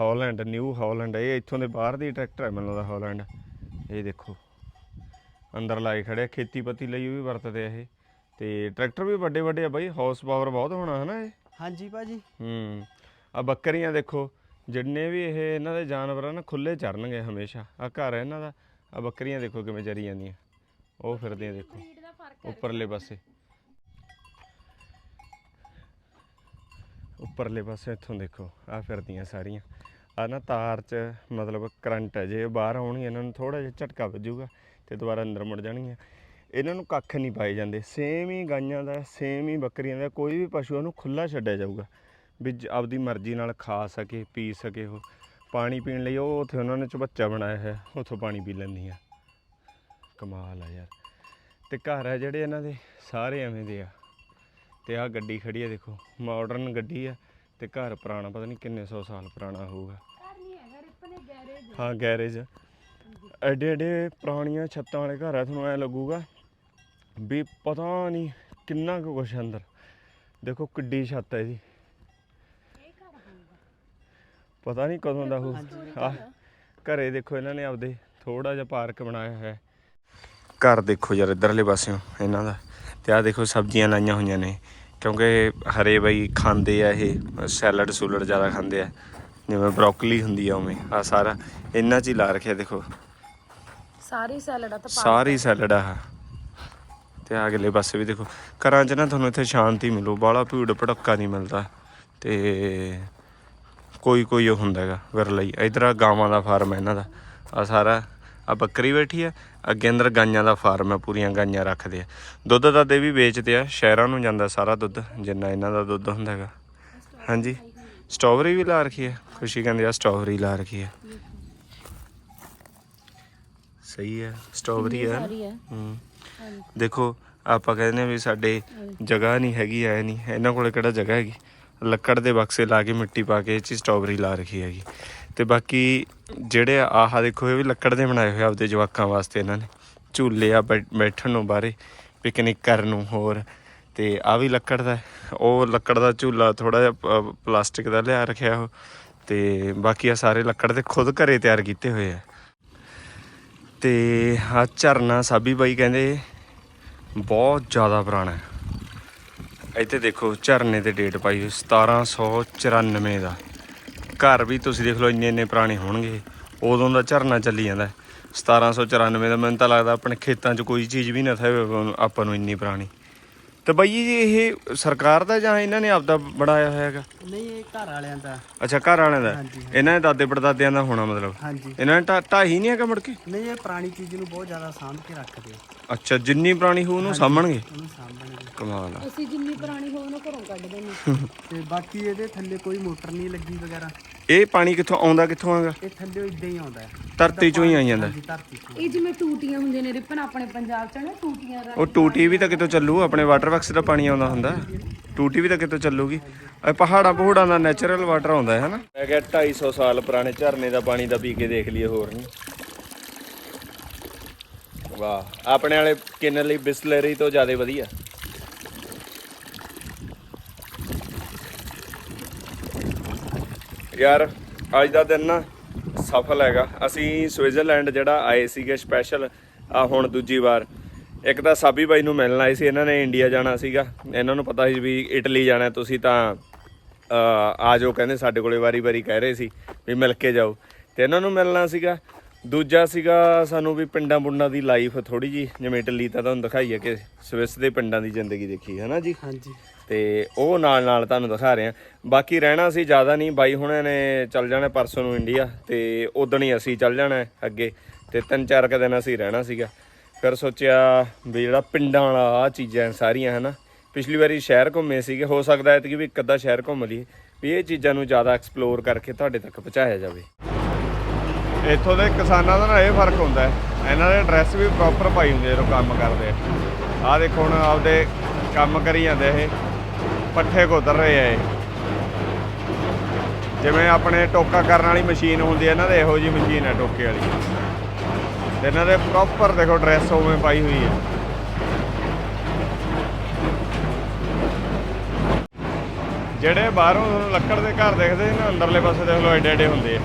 Holland New Holland. ਇਹ ਇੱਥੋਂ ਦੇ ਬਾਹਰ ਦੀ ਟਰੈਕਟਰ ਹੈ ਮੈਨੂੰ ਲੱਗਦਾ ਹਾਲੈਂਡ। ਇਹ ਦੇਖੋ। ਅੰਦਰ ਲਾਏ ਖੜੇ ਆ, ਖੇਤੀਪਤੀ ਲਈ ਵੀ ਵਰਤਦੇ ਆ ਇਹ। ਤੇ ਟਰੈਕਟਰ ਵੀ ਵੱਡੇ ਵੱਡੇ ਆ ਬਾਈ ਹਾਰਸ ਪਾਵਰ ਬਹੁਤ ਹੋਣਾ ਹਨਾ ਇਹ?
ਹਾਂਜੀ ਭਾਜੀ।
ਹੂੰ ਆ ਬੱਕਰੀਆਂ ਦੇਖੋ ਜਿੰਨੇ ਵੀ ਇਹ ਇਹਨਾਂ ਦੇ ਜਾਨਵਰ ਆ ਨਾ ਖੁੱਲੇ ਚਰਨਗੇ ਹਮੇਸ਼ਾ। ਆ ਘਰ ਹੈ ਇਹਨਾਂ ਦਾ ਆ ਬੱਕਰੀਆਂ ਦੇਖੋ ਕਿਵੇਂ ਚਰੀ ਜਾਂਦੀਆਂ। ਉਹ ਫਿਰਦੀਆਂ ਦੇਖੋ
ਹੈ
ਉੱਪਰਲੇ ਪਾਸੇ। ਉੱਪਰਲੇ ਪਾਸੇ ਇੱਥੋਂ ਦੇਖੋ ਆ ਫਿਰਦੀਆਂ ਸਾਰੀਆਂ। ਆ ਨਾ ਤਾਰ 'ਚ ਮਤਲਬ ਕਰੰਟ ਹੈ ਜੇ ਬਾਹਰ ਆਉਣਗੀਆਂ ਇਹਨਾਂ ਨੂੰ ਥੋੜਾ ਜਿਹਾ ਝਟਕਾ ਵੱਜੂਗਾ। ਤੇ ਦੁਬਾਰਾ ਅੰਦਰ ਮੁੜ ਜਾਣਗੀਆਂ। ਇਹਨਾਂ ਨੂੰ ਕੱਖ ਨਹੀਂ ਪਾਏ ਜਾਂਦੇ। ਸੇਮ ਹੀ ਗਾਈਆਂ ਦਾ ਸੇਮ ਹੀ ਬੱਕਰੀਆਂ ਦਾ ਕੋਈ ਵੀ ਪਸ਼ੂ ਉਹਨੂੰ ਖੁੱਲਾ ਛੱਡਿਆ ਜਾਊਗਾ। ਵੀ ਆਪਦੀ ਮਰਜ਼ੀ ਨਾਲ ਖਾ ਸਕੇ ਪੀ ਸਕੇ ਉਹ। ਪਾਣੀ ਪੀਣ ਲਈ ਉਹ ਉੱਥੇ ਉਹਨਾਂ ਨੇ ਚਬੱਚਾ ਬਣਾਇਆ ਹੈ ਉੱਥੋਂ ਪਾਣੀ ਪੀ ਲੈਂਦੀਆਂ। ਕਮਾਲ ਆ ਯਾਰ। ਤੇ ਘਰ ਆ ਜਿਹੜੇ ਇਹਨਾਂ ਦੇ ਸਾਰੇ ਐਵੇਂ ਦੇ ਆ। ਤੇ ਆ ਗੱਡੀ ਖੜੀ ਆ ਦੇਖੋ ਮਾਡਰਨ ਗੱਡੀ ਆ। ਤੇ ਘਰ ਪੁਰਾਣਾ ਪਤਾ ਨਹੀਂ ਕਿੰਨੇ ਸੌ ਸਾਲ ਪੁਰਾਣਾ ਹੋਊਗਾ।
ਘਰ ਨਹੀਂ ਹੈਗਾ ਰਿਪਨੇ ਗੈਰੇਜ।
ਹਾਂ ਗੈਰੇਜ। ਐਡੇ ਐਡੇ ਪੁਰਾਣੀਆਂ ਛੱਤਾਂ ਵਾਲੇ ਘਰ ਆ, ਤੁਹਾਨੂੰ ਐ ਲੱਗੂਗਾ ਵੀ ਪਤਾ ਨਹੀਂ ਕਿੰਨਾ ਕੁ ਕੁਛ ਅੰਦਰ। ਦੇਖੋ ਕਿੱਡੀ ਛੱਤ ਹੈ ਇਹਦੀ। ਪਤਾ ਨਹੀਂ ਕਦੋਂ ਦਾ ਹੋ
ਹਾਂਜੀ।
ਆ ਘਰੇ ਦੇਖੋ ਇਹਨਾਂ ਨੇ ਆਪਦੇ ਥੋੜਾ ਜਿਹਾ ਪਾਰਕ ਬਣਾਇਆ ਹੈ। ਘਰ ਦੇਖੋ ਯਾਰ, ਇਧਰਲੇ ਪਾਸਿਓਂ ਇਹਨਾਂ ਦਾ। ਤੇ ਆ ਦੇਖੋ ਸਬਜ਼ੀਆਂ ਲਾਈਆਂ ਹੋਈਆਂ ਨੇ। ਕਿਉਂਕਿ ਹਰੇ ਬਈ ਖਾਂਦੇ ਆ ਇਹ, ਸੈਲਡ ਸੂਲਡ ਜ਼ਿਆਦਾ ਖਾਂਦੇ ਆ। ਜਿਵੇਂ ਬਰੋਕਲੀ ਹੁੰਦੀ ਆ ਉਵੇਂ ਆ ਸਾਰਾ ਇਹਨਾਂ 'ਚ ਹੀ ਲਾ ਰੱਖਿਆ ਦੇਖੋ।
ਸਾਰੀ ਸੈਲਡ ਆ ਤਾਂ
ਸਾਰੀ ਸੈਲਡ ਆ। ਤੇ ਆ ਅਗਲੇ ਪਾਸੇ ਵੀ ਦੇਖੋ ਘਰਾਂ 'ਚ ਨਾ ਤੁਹਾਨੂੰ ਇੱਥੇ ਸ਼ਾਂਤੀ ਮਿਲੂ ਬਾਹਲਾ ਭੀੜ ਭੜੱਕਾ ਨਹੀਂ ਮਿਲਦਾ। ਤੇ ਕੋਈ ਕੋਈ ਉਹ ਹੁੰਦਾ ਹੈਗਾ ਵਿਰਲਾ ਹੀ। ਇਧਰ ਆ ਗਾਵਾਂ ਦਾ ਫਾਰਮ ਹੈ ਇਹਨਾਂ ਦਾ। ਆ ਸਾਰਾ ਆ ਬੱਕਰੀ ਬੈਠੀ ਆ ਅੱਗੇ ਅੰਦਰ ਗਾਈਆਂ ਦਾ ਫਾਰਮ ਹੈ ਪੂਰੀਆਂ ਗਾਈਆਂ ਰੱਖਦੇ ਆ। ਦੁੱਧ ਦਾ ਦੇ ਵੀ ਵੇਚਦੇ ਆ ਸ਼ਹਿਰਾਂ ਨੂੰ ਜਾਂਦਾ ਸਾਰਾ ਦੁੱਧ ਜਿੰਨਾ ਇਹਨਾਂ ਦਾ ਦੁੱਧ ਹੁੰਦਾ ਹੈਗਾ। ਹਾਂਜੀ ਸਟ੍ਰਾਬੇਰੀ ਵੀ ਲਾ ਰੱਖੀ ਹੈ ਖੁਸ਼ੀ ਕਹਿੰਦੀ ਆ ਸਟ੍ਰਾਬੇਰੀ ਲਾ ਰੱਖੀ ਹੈ ਸਹੀ ਹੈ ਸਟ੍ਰਾਬੇਰੀ ਹੈ
ਹੈ।
ਦੇਖੋ ਆਪਾਂ ਕਹਿੰਦੇ ਆ ਵੀ ਸਾਡੇ ਜਗ੍ਹਾ ਨਹੀਂ ਹੈਗੀ ਐ ਨਹੀਂ। ਇਹਨਾਂ ਕੋਲੇ ਕਿਹੜਾ ਜਗ੍ਹਾ ਹੈਗੀ? ਲੱਕੜ ਦੇ ਬਕਸੇ ਲਾ ਕੇ ਮਿੱਟੀ ਪਾ ਕੇ ਇਹ 'ਚ ਸਟ੍ਰਾਬੇਰੀ ਲਾ ਰੱਖੀ ਹੈਗੀ। ਤੇ ਬਾਕੀ ਜਿਹੜੇ ਆਹ ਦੇਖੋ ਇਹ ਵੀ ਲੱਕੜ ਦੇ ਬਣਾਏ ਹੋਏ ਆਪਦੇ ਜਵਾਕਾਂ ਵਾਸਤੇ ਇਹਨਾਂ ਨੇ। ਝੂਲੇ ਆ ਬੈਠਣ ਨੂੰ ਬਾਹਰੇ ਪਿਕਨਿਕ ਕਰਨ ਨੂੰ ਹੋਰ। ਤੇ ਆ ਵੀ ਲੱਕੜ ਦਾ। ਉਹ ਲੱਕੜ ਦਾ ਝੂਲਾ ਥੋੜਾ ਜਿਹਾ ਪਲਾਸਟਿਕ ਦਾ ਲਿਆ ਰੱਖਿਆ ਉਹ। ਤੇ ਬਾਕੀ ਆ ਸਾਰੇ ਲੱਕੜ ਦੇ ਖੁਦ ਘਰੇ ਤਿਆਰ ਕੀਤੇ ਹੋਏ ਆ। ਤੇ ਆ ਝਰਨਾ ਸਾਬੀ ਬਾਈ ਕਹਿੰਦੇ ਬਹੁਤ ਜ਼ਿਆਦਾ ਪੁਰਾਣਾ ਹੈ। ਇੱਥੇ ਦੇਖੋ ਝਰਨੇ ਤੇ ਡੇਟ ਪਾਈ ਹੋਈ 1794 ਦਾ। ਘਰ ਵੀ ਤੁਸੀਂ ਦੇਖ ਲਓ ਇੰਨੇ ਇੰਨੇ ਪੁਰਾਣੇ ਹੋਣਗੇ। ਉਦੋਂ ਦਾ ਝਰਨਾ ਚੱਲੀ ਜਾਂਦਾ ਹੈ। 1794 ਦਾ ਮੈਨੂੰ ਤਾਂ ਲੱਗਦਾ ਆਪਣੇ ਖੇਤਾਂ 'ਚ ਕੋਈ ਚੀਜ਼ ਵੀ ਨਾ ਥਾ ਆਪਾਂ ਨੂੰ ਇੰਨੀ ਪੁਰਾਣੀ। ਤੇ ਬਾਈ ਜੀ ਇਹ ਸਰਕਾਰ ਦਾ ਜਾਂ ਇਹਨਾਂ ਨੇ ਆਪਦਾ ਬਣਾਇਆ ਹੋਇਆ ਹੈਗਾ?
ਨਹੀਂ ਇਹ ਘਰ ਵਾਲਿਆਂ ਦਾ।
ਅੱਛਾ ਘਰ ਵਾਲਿਆਂ ਦਾ।
ਹਾਂਜੀ।
ਇਹਨਾਂ ਦੇ ਦਾਦੇ ਪੜਦਾਦਿਆਂ ਦਾ ਹੋਣਾ ਮਤਲਬ।
ਹਾਂਜੀ।
ਇਹਨਾਂ ਨੇ ਢਾ- ਢਾਈ ਨਹੀਂ ਹੈਗਾ ਮੁੜ ਕੇ?
ਨਹੀਂ ਇਹ ਪੁਰਾਣੀ ਚੀਜ਼ ਨੂੰ ਬਹੁਤ ਜ਼ਿਆਦਾ ਸਾਂਭ ਕੇ ਰੱਖਦੇ ਆ।
ਅੱਛਾ ਜਿੰਨੀ ਪੁਰਾਣੀ ਹੋ ਉਹਨੂੰ ਸਾਂਭਣਗੇ?
ਉਹਨੂੰ ਸਾਂਭਣਗੇ।
ਕਮਾਲ ਆ।
ਅਸੀਂ ਜਿੰਨੀ ਪੁਰਾਣੀ ਹੋ ਉਹਨੂੰ ਘਰੋਂ ਕੱਢ ਦਿੰਦੇ
ਤੇ ਬਾਕੀ ਇਹਦੇ ਥੱਲੇ ਕੋਈ ਮੋਟਰ ਨਹੀਂ ਲੱਗੀ ਵਗੈਰਾ।
ਇਹ ਪਾਣੀ ਕਿੱਥੋਂ ਆਉਂਦਾ ਕਿੱਥੋਂ ਆਗਾ
ਇਹ ਥੱਲੇ ਇਦਾਂ ਹੀ ਆਉਂਦਾ। ਹੈ
ਧਰਤੀ ਚੋਂ ਹੀ ਆਈ ਜਾਂਦਾ।
ਹਾਂਜੀ ਧਰਤੀ ਤੋਂ
ਇਹ ਜਿਵੇਂ ਟੂਟੀਆਂ ਹੁੰਦੀਆਂ ਨੇ ਰਿਪਨ ਆਪਣੇ ਪੰਜਾਬ ਚ ਨਾ ਟੂਟੀਆਂ ਦਾ।
ਉਹ ਟੂਟੀ ਵੀ ਤਾਂ ਕਿਤੋਂ ਚੱਲੂ ਆਪਣੇ ਵਾਟਰ ਵਰਕਸ ਦਾ ਪਾਣੀ ਆਉਂਦਾ ਹੁੰਦਾ। ਟੂਟੀ ਵੀ ਤਾਂ ਕਿਤੋਂ ਚੱਲੂਗੀ। ਇਹ ਪਹਾੜਾਂ ਪਹੂੜਾਂ ਦਾ ਨੈਚੁਰਲ ਵਾਟਰ ਆਉਂਦਾ ਹੈ ਹਨਾ? ਮੈਂ ਕਿਹਾ 250 ਸਾਲ ਪੁਰਾਣੇ ਝਰਨੇ ਦਾ ਪਾਣੀ ਦਾ ਪੀ ਕੇ ਦੇਖ ਲਈਏ ਹੋਰ ਨਹੀਂ ਵਾਹ ਆਪਣੇ ਵਾਲੇ ਕਿੰਨ ਲਈ ਬਿਸਲਰੀ ਤੋਂ ਜ਼ਿਆਦਾ ਵਧੀਆ। ਯਾਰ, ਅੱਜ ਦਾ ਦਿਨ ਨਾ ਸਫਲ ਹੈਗਾ। ਅਸੀਂ ਸਵਿਟਜ਼ਰਲੈਂਡ ਜਿਹੜਾ ਆਏ ਸੀਗੇ ਸਪੈਸ਼ਲ ਆ ਹੁਣ ਦੂਜੀ ਵਾਰ। ਇੱਕ ਤਾਂ ਸਾਬੀ ਬਾਈ ਨੂੰ ਮਿਲਣ ਆਏ ਸੀ, ਇਹਨਾਂ ਨੇ ਇੰਡੀਆ ਜਾਣਾ ਸੀਗਾ। ਇਹਨਾਂ ਨੂੰ ਪਤਾ ਸੀ ਵੀ ਇਟਲੀ ਜਾਣਾ, ਤੁਸੀਂ ਤਾਂ ਆ ਜਾਓ, ਕਹਿੰਦੇ ਸਾਡੇ ਕੋਲੇ ਵਾਰੀ-ਵਾਰੀ ਕਹਿ ਰਹੇ ਸੀ ਵੀ ਮਿਲ ਕੇ ਜਾਓ। ਤੇ ਇਹਨਾਂ ਨੂੰ ਮਿਲਣਾ ਸੀਗਾ। ਦੂਜਾ ਸੀਗਾ ਸਾਨੂੰ ਵੀ ਪਿੰਡਾਂ ਪੁੰਡਾਂ ਦੀ ਲਾਈਫ ਥੋੜੀ ਜੀ ਜਿਵੇਂ ਇਟਲੀ ਤਾਂ ਤੁਹਾਨੂੰ ਦਿਖਾਈ ਹੈ ਕਿ ਸਵਿਸ ਦੇ ਪਿੰਡਾਂ ਦੀ ਜ਼ਿੰਦਗੀ ਦੇਖੀ ਹੈ ਨਾ ਜੀ?
ਹਾਂਜੀ।
ਤੇ ਉਹ ਨਾਲ ਨਾਲ ਤੁਹਾਨੂੰ ਦਿਖਾ ਰਹੇ ਆ ਬਾਕੀ ਰਹਿਣਾ ਸੀ, ਜ਼ਿਆਦਾ ਨਹੀਂ। ਬਾਈ ਹੁਣਾਂ ਨੇ ਚੱਲ ਜਾਣਾ ਪਰਸੋਂ ਨੂੰ ਇੰਡੀਆ ਤੇ ਉਦਣ ਹੀ ਅਸੀਂ ਚੱਲ ਜਾਣਾ ਅੱਗੇ। ਤੇ ਤਿੰਨ ਚਾਰ ਕੁ ਦਿਨ ਅਸੀਂ ਰਹਿਣਾ ਸੀਗਾ। ਫਿਰ ਸੋਚਿਆ ਵੀ ਜਿਹੜਾ ਪਿੰਡਾਂ ਵਾਲਾ ਆ ਚੀਜ਼ਾਂ ਸਾਰੀਆਂ, ਹਨਾ। ਪਿਛਲੀ ਵਾਰੀ ਸ਼ਹਿਰ ਘੁੰਮੇ ਸੀਗੇ। ਹੋ ਸਕਦਾ ਹੈ ਕਿ ਵੀ ਇੱਕ ਅੱਧਾ ਸ਼ਹਿਰ ਘੁੰਮ ਲਈਏ। ਵੀ ਇਹ ਚੀਜ਼ਾਂ ਨੂੰ ਜ਼ਿਆਦਾ ਐਕਸਪਲੋਰ ਕਰਕੇ ਤੁਹਾਡੇ ਤੱਕ ਪਹੁੰਚਾਇਆ ਜਾਵੇ। ਇੱਥੋਂ ਦੇ ਕਿਸਾਨਾਂ ਦਾ ਨਾ ਇਹ ਫ਼ਰਕ ਹੁੰਦਾ ਹੈ। ਇਹਨਾਂ ਦੇ ਡਰੈਸ ਵੀ ਪ੍ਰੋਪਰ ਪਾਈ ਹੁੰਦੇ ਜਦੋਂ ਕੰਮ ਕਰਦੇ ਆ। ਆਹ ਦੇਖੋ ਹੁਣ ਆਪਦੇ ਕੰਮ ਕਰੀ ਜਾਂਦੇ ਇਹ। ਪੱਠੇ ਕੁਤਰ ਰਹੇ ਆ ਇਹ। ਜਿਵੇਂ ਆਪਣੇ ਟੋਕਾ ਕਰਨ ਵਾਲੀ ਮਸ਼ੀਨ ਹੁੰਦੀ ਹੈ ਇਹਨਾਂ ਦੇ ਇਹੋ ਜੀ ਮਸ਼ੀਨ ਹੈ ਟੋਕੇ ਵਾਲੀ। ਤੇ ਇਹਨਾਂ ਦੇ ਪ੍ਰੋਪਰ ਦੇਖੋ ਡਰੈਸ ਉਵੇਂ ਪਾਈ ਹੋਈ ਹੈ ਜਿਹੜੇ ਬਾਹਰੋਂ ਤੁਹਾਨੂੰ ਲੱਕੜ ਦੇ ਘਰ ਦੇਖਦੇ ਨੇ ਨਾ, ਅੰਦਰਲੇ ਪਾਸੇ ਦੇਖ ਲਓ ਐਡੇ ਐਡੇ ਹੁੰਦੇ ਆ।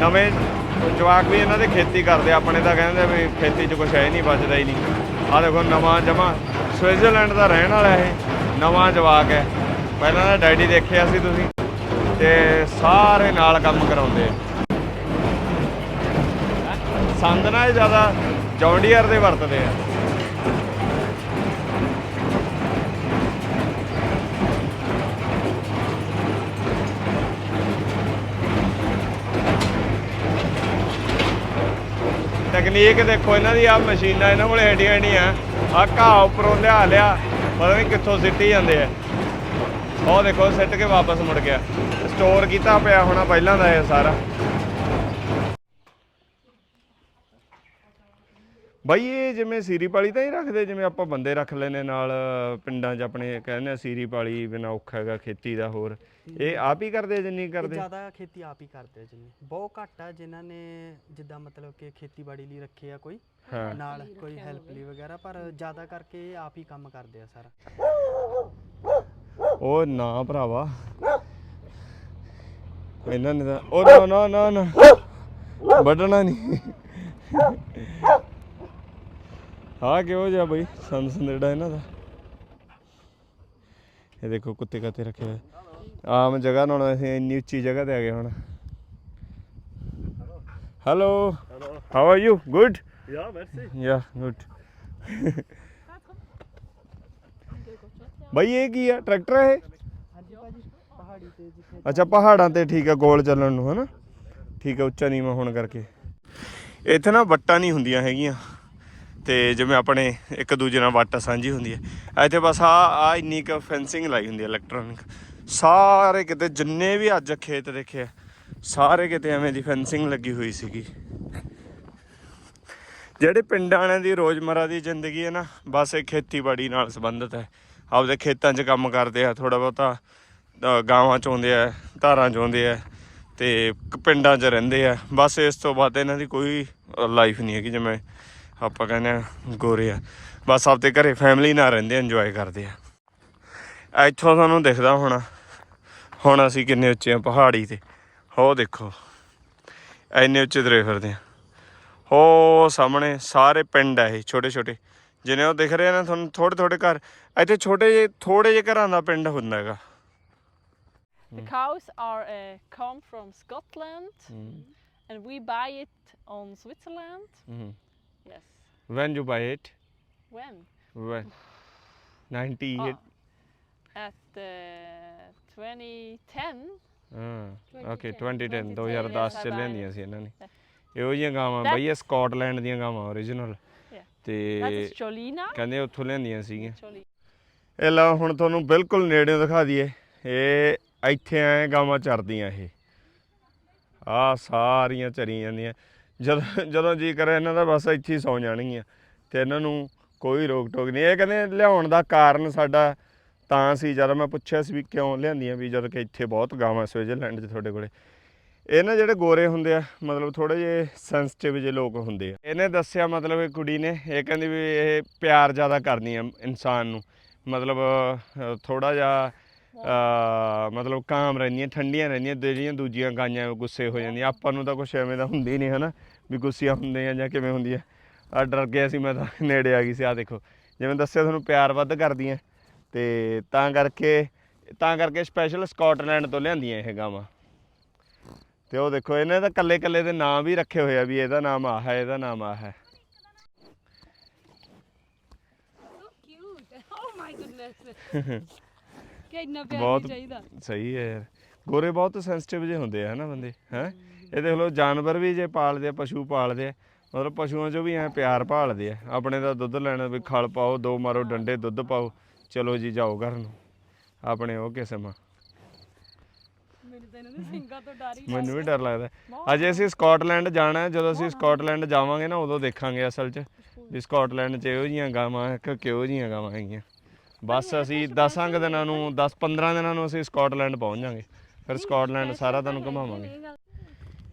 ਨਵੇਂ ਜਵਾਕ ਵੀ ਇਹਨਾਂ ਦੇ ਖੇਤੀ ਕਰਦੇ ਆਪਣੇ ਤਾਂ ਕਹਿੰਦੇ ਵੀ ਖੇਤੀ 'ਚ ਕੁਝ ਹੈ ਨਹੀਂ, ਬਚਦਾ ਹੀ ਨਹੀਂ। ਆਹ ਦੇਖੋ ਨਵਾਂ ਜਮਾ ਸਵਿਟਜ਼ਰਲੈਂਡ ਦਾ ਰਹਿਣ ਵਾਲਾ ਇਹ ਨਵਾਂ ਜਵਾਕ ਹੈ। ਪਹਿਲਾਂ ਦਾ ਡੈਡੀ ਦੇਖਿਆ ਸੀ ਤੁਸੀਂ ਤੇ ਸਾਰੇ ਨਾਲ ਕੰਮ ਕਰਾਉਂਦੇ ਆ। ਸੰਦ ਨਾਲ ਜ਼ਿਆਦਾ ਜੌਂਡੀਅਰ ਦੇ ਵਰਤਦੇ ਆ। ਤਕਨੀਕ ਦੇਖੋ, ਇਹਨਾਂ ਦੀ ਆ ਮਸ਼ੀਨਾਂ ਇਹਨਾਂ ਕੋਲ ਐਡੀਆਂ ਐਡੀਆਂ ਆ ਘਾਹ ਉੱਪਰੋਂ ਲਿਆ ਲਿਆ, ਪਤਾ ਨਹੀਂ ਕਿੱਥੋਂ ਸਿੱਟੀ ਜਾਂਦੇ ਆ। ਉਹ ਦੇਖੋ, ਸਿੱਟ ਕੇ ਵਾਪਸ ਮੁੜ ਗਿਆ। ਸਟੋਰ ਕੀਤਾ ਪਿਆ ਹੋਣਾ ਪਹਿਲਾਂ ਦਾ ਇਹ ਸਾਰਾ। ਬਾਈ ਇਹ ਜਿਵੇਂ ਸੀਰੀ ਪਾਲੀ ਤਾਂ ਹੀ ਰੱਖਦੇ ਜਿਵੇਂ ਆਪਾਂ ਬੰਦੇ ਰੱਖ ਲੈਨੇ ਨਾਲ ਪਿੰਡਾਂ 'ਚ ਆਪਣੇ ਕਹਿੰਦੇ ਆ ਸੀਰੀ ਪਾਲੀ ਬਿਨਾ ਔਖਾ ਹੈਗਾ ਖੇਤੀ ਦਾ ਹੋਰ। ਇਹ ਆਪ ਹੀ ਕਰਦੇ ਆ ਜਿੰਨੀ ਕਰਦੇ?
ਜ਼ਿਆਦਾ ਖੇਤੀ ਆਪ ਹੀ ਕਰਦੇ ਆ ਜਿੰਨੇ। ਬਹੁਤ ਘੱਟ ਆ ਜਿਨ੍ਹਾਂ ਨੇ ਜਿੱਦਾਂ ਮਤਲਬ ਕਿ ਖੇਤੀਬਾੜੀ ਲਈ ਰੱਖੇ ਆ ਕੋਈ
ਹਾਂ।
ਨਾਲ ਕੋਈ ਹੈਲਪ ਲਈ ਵਗੈਰਾ ਪਰ ਜ਼ਿਆਦਾ ਕਰਕੇ ਇਹ ਆਪ ਹੀ ਕੰਮ ਕਰਦੇ ਆ ਸਾਰਾ।
ਉਹ ਨਾ ਭਰਾਵਾ। ਇਹਨਾਂ ਨੇ ਤਾਂ ਉਹ ਨਾ ਨਾ ਨਾ ਨਾ। ਵੱਢਣਾ ਨਹੀਂ। ਹਾਂ ਕਿਹੋ ਜਿਹਾ ਬਈ? ਸੰਦ ਸੰਦੇੜਾ ਇਹਨਾਂ ਦਾ। ਇਹ ਦੇਖੋ ਕੁੱਤੇ ਕਾਤੇ ਰੱਖੇ ਹੋਏ। ਆਮ ਜਗ੍ਹਾ ਨਾਲ ਅਸੀਂ ਇੰਨੀ ਉੱਚੀ ਜਗ੍ਹਾ ਤੇ ਆ ਗਏ ਹੁਣ। Hello how are you good
Ja, merci.
Yeah good ਬਈ ਇਹ ਕੀ ਆ? ਟਰੈਕਟਰ ਹੈ ਇਹ?
ਹਾਂਜੀ ਭਾਜੀ ਪਹਾੜੀ ਤੇ ਜਿੱਥੇ
ਅੱਛਾ ਪਹਾੜਾਂ ਤੇ ਠੀਕ ਆ ਗੋਲ ਚੱਲਣ ਨੂੰ ਹਨਾ? ਠੀਕ ਆ ਉੱਚਾ ਨੀਵਾਂ ਹੋਣ ਕਰਕੇ। ਇੱਥੇ ਨਾ ਵੱਟਾਂ ਨਹੀਂ ਹੁੰਦੀਆਂ ਹੈਗੀਆਂ। ਤੇ ਜਿਵੇਂ ਆਪਣੇ ਇੱਕ ਦੂਜੇ ਨਾਲ ਵਾਟਾ ਸਾਂਝੀ ਹੁੰਦੀ ਹੈ। ਇੱਥੇ ਬਸ ਆ ਆ ਇੰਨੀ ਕ ਫੈਂਸਿੰਗ ਲਾਈ ਹੁੰਦੀ ਹੈ ਇਲੈਕਟ੍ਰੋਨਿਕ ਸਾਰੇ ਕਿਤੇ ਜਿੰਨੇ ਵੀ ਅੱਜ ਖੇਤ ਦੇਖੇ ਆ, ਸਾਰੇ ਕਿਤੇ ਐਵੇਂ ਦੀ ਫੈਂਸਿੰਗ ਲੱਗੀ ਹੋਈ ਸੀਗੀ। ਜਿਹੜੇ ਪਿੰਡਾਂ ਵਾਲਿਆਂ ਦੀ ਰੋਜ਼ਮਰਾ ਦੀ ਜ਼ਿੰਦਗੀ ਹੈ ਨਾ ਬਸ ਇਹ ਖੇਤੀਬਾੜੀ ਨਾਲ ਸੰਬੰਧਿਤ ਹੈ। ਆਪਦੇ ਖੇਤਾਂ 'ਚ ਕੰਮ ਕਰਦੇ ਆ ਥੋੜਾ ਬਹੁਤਾ ਗਾਵਾਂ 'ਚ ਆਉਂਦੇ ਆ ਧਾਰਾਂ ਚੋਂਦੇ ਆ ਤੇ ਕ- ਪਿੰਡਾਂ 'ਚ ਰਹਿੰਦੇ ਆ। ਬਸ ਇਸ ਤੋਂ ਬਾਅਦ ਇਹਨਾਂ ਦੀ ਕੋਈ ਲਾਈਫ ਨਹੀਂ ਹੈਗੀ ਜਿਵੇਂ ਆਪਾਂ ਕਹਿੰਦੇ ਆ ਗੋਰੇ ਆ। ਬਸ ਆਪਦੇ ਘਰੇ ਫੈਮਿਲੀ ਨਾਲ ਰਹਿੰਦੇ ਇੰਜੋਏ ਕਰਦੇ ਆ। ਇੱਥੋਂ ਤੁਹਾਨੂੰ ਦਿਖਦਾ ਹੋਣਾ ਹੁਣ ਅਸੀਂ ਕਿੰਨੇ ਉੱਚੇ ਆ ਪਹਾੜੀ ਤੇ। ਹੋ ਦੇਖੋ ਐਨੇ ਉੱਚੇ ਤੁਰੇ ਫਿਰਦੇ ਆ। ਹੋ ਸਾਹਮਣੇ ਸਾਰੇ ਪਿੰਡ ਆ ਇਹ ਛੋਟੇ ਛੋਟੇ ਜਿਨੇ ਉਹ ਦਿਖ ਰਹੇ ਨਾ ਤੁਹਾਨੂੰ ਥੋੜੇ ਥੋੜੇ ਘਰ। ਇੱਥੇ ਛੋਟੇ ਜਿਹੇ ਥੋੜੇ ਜਿਹੇ ਘਰਾਂ ਦਾ ਪਿੰਡ ਹੁੰਦਾ ਹੈਗਾ।
The cows are uh, come from Scotland and we buy it on Switzerland. Yes.
when you buy it
When?
when 98
Ah, at uh, 2010.
ਹਾਂ ਓਕੇ 2010
2010
2010 ਚ
buy
ਸੀ ਇਹਨਾਂ ਨੇ. ਇਹੋ ਜਿਹੀਆਂ ਗਾਵਾਂ ਬਈ ਇਹ ਸਕਾਟਲੈਂਡ ਦੀਆਂ ਗਾਵਾਂ
Yeah.
ਤੇ. ਕਹਿੰਦੇ ਉੱਥੋਂ ਲਿਆਂਦੀਆਂ ਸੀਗੀਆਂ. ਇਹ ਲਾ ਹੁਣ ਤੁਹਾਨੂੰ ਬਿਲਕੁਲ ਨੇੜਿਓਂ ਦਿਖਾ ਦਈਏ ਇਹ ਇੱਥੇ ਐ ਗਾਵਾਂ ਚਰਦੀਆਂ ਇਹ ਆ ਸਾਰੀਆਂ ਚਰੀ ਜਾਂਦੀਆਂ ਜਦੋਂ ਜਦੋਂ ਜੀ ਕਰੇ ਇਹਨਾਂ ਦਾ ਬਸ ਇੱਥੇ ਹੀ ਸੌ ਜਾਣਗੀਆਂ ਤੇ ਇਹਨਾਂ ਨੂੰ ਕੋਈ ਰੋਕ ਟੋਕ ਨਹੀਂ। ਇਹ ਕਹਿੰਦੇ ਲਿਆਉਣ ਦਾ ਕਾਰਨ ਸਾਡਾ ਤਾਂ ਸੀ ਜਦੋਂ ਮੈਂ ਪੁੱਛਿਆ ਸੀ ਵੀ ਕਿਉਂ ਲਿਆਂਦੀਆਂ ਵੀ ਜਦੋਂ ਕਿ ਇੱਥੇ ਬਹੁਤ ਗਾਵਾਂ ਸਵਿਟਜ਼ਰਲੈਂਡ 'ਚ ਤੁਹਾਡੇ ਕੋਲੇ। ਇਹ ਨਾ ਜਿਹੜੇ ਗੋਰੇ ਹੁੰਦੇ ਆ, ਮਤਲਬ ਥੋੜੇ ਜਿਹੇ ਸੈਂਸਿਟਿਵ ਜਿਹੇ ਲੋਕ ਹੁੰਦੇ ਆ। ਇਹਨੇ ਦੱਸਿਆ ਮਤਲਬ ਇਹ ਕੁੜੀ ਨੇ, ਇਹ ਕਹਿੰਦੀ ਵੀ ਇਹ ਪਿਆਰ ਜ਼ਿਆਦਾ ਕਰਦੀ ਆ ਇਨਸਾਨ ਨੂੰ। ਮਤਲਬ ਥੋੜਾ ਜਿਹਾ ਮਤਲਬ ਕਾਮ ਰਹਿੰਦੀਆਂ ਠੰਡੀਆਂ ਰਹਿੰਦੀਆਂ ਤੇ ਜਿਹੜੀਆਂ ਦੂਜੀਆਂ ਗਾਈਆਂ ਗੁੱਸੇ ਹੋ ਜਾਂਦੀਆਂ। ਆਪਾਂ ਨੂੰ ਤਾਂ ਕੁਛ ਐਵੇਂ ਦਾ ਹੁੰਦੀ ਨਹੀਂ ਹਨਾ? ਵੀ ਗੁੱਸੀਆਂ ਹੁੰਦੀਆਂ ਜਾਂ ਕਿਵੇਂ ਹੁੰਦੀਆਂ। ਆ ਡਰ ਗਿਆ ਸੀ ਮੈਂ ਤਾਂ ਨੇੜੇ ਆ ਗਈ ਸੀ। ਆ ਦੇਖੋ ਜਿਵੇਂ ਦੱਸਿਆ ਤੁਹਾਨੂੰ ਪਿਆਰ ਵੱਧ ਕਰਦੀਆਂ। ਤੇ ਤਾਂ ਕਰਕੇ ਤਾਂ ਕਰਕੇ ਸਪੈਸ਼ਲ ਸਕਾਟਲੈਂਡ ਤੋਂ ਲਿਆਂਦੀਆਂ ਇਹ ਗਾਵਾਂ। ਤੇ ਉਹ ਦੇਖੋ ਇਹਨੇ ਤਾਂ ਕੱਲੇ ਕੱਲੇ ਦੇ ਨਾਮ ਵੀ ਰੱਖੇ ਹੋਏ ਆ ਵੀ ਇਹਦਾ ਨਾਮ ਆਹ ਹੈ ਇਹਦਾ ਨਾਮ ਆਹ ਹੈ।
ਕਿਊਟ ਓ ਮਾਈ ਗੁੱਡਨੈਸ ਕਿ ਇੰਨਾ ਪਿਆਰ
ਬਹੁਤ
ਨਹੀਂ ਚਾਹੀਦਾ।
ਸਹੀ ਹੈ ਯਾਰ। ਗੋਰੇ ਬਹੁਤ ਸੈਂਸਿਟਿਵ ਜਿਹੇ ਹੁੰਦੇ ਆ ਹਨਾ ਬੰਦੇ? ਹੈ? ਇਹ ਦੇਖ ਲਓ ਜਾਨਵਰ ਵੀ ਜੇ ਪਾਲਦੇ ਆ ਪਸ਼ੂ ਪਾਲਦੇ ਆ ਮਤਲਬ ਪਸ਼ੂਆਂ 'ਚੋਂ ਵੀ ਐ ਪਿਆਰ ਭਾਲਦੇ ਆ। ਆਪਣੇ ਦਾ ਦੁੱਧ ਲੈਣਾ ਵੀ ਖਲ ਪਾਓ ਦੋ ਮਾਰੋ ਡੰਡੇ ਦੁੱਧ ਪਾਓ ਚਲੋ ਜੀ ਜਾਓ ਘਰ ਨੂੰ। ਆਪਣੇ ਉਹ ਕਿਸਮ ਆ।
ਮੈਨੂੰ ਤਾਂ ਇਹਨਾਂ ਦੇ ਸਿੰਗਾਂ ਤੋਂ ਡਰ ਹੀ
ਮੈਨੂੰ ਵੀ ਡਰ ਲੱਗਦਾ। ਅਜੇ ਅਸੀਂ ਸਕਾਟਲੈਂਡ ਜਾਣਾ ਹੈ ਜਦੋਂ ਅਸੀਂ ਸਕਾਟਲੈਂਡ ਜਾਵਾਂਗੇ ਨਾ ਉਦੋਂ ਦੇਖਾਂਗੇ ਅਸਲ 'ਚ ਵੀ ਸਕਾਟਲੈਂਡ 'ਚ ਇਹੋ ਜੀਆਂ ਗਾਵਾਂ ਕਿ ਕਿਹੋ ਜੀਆਂ ਗਾਵਾਂ ਹੈਗੀਆਂ। ਬਸ ਅਸੀਂ 10 ਕੁ ਦਿਨਾਂ ਨੂੰ 10 15 ਦਿਨਾਂ ਨੂੰ ਅਸੀਂ ਸਕਾਟਲੈਂਡ ਪਹੁੰਚ ਜਾਾਂਗੇ ਫਿਰ ਸਕਾਟਲੈਂਡ ਸਾਰਾ ਤੁਹਾਨੂੰ ਘੁਮਾਵਾਂਗੇ।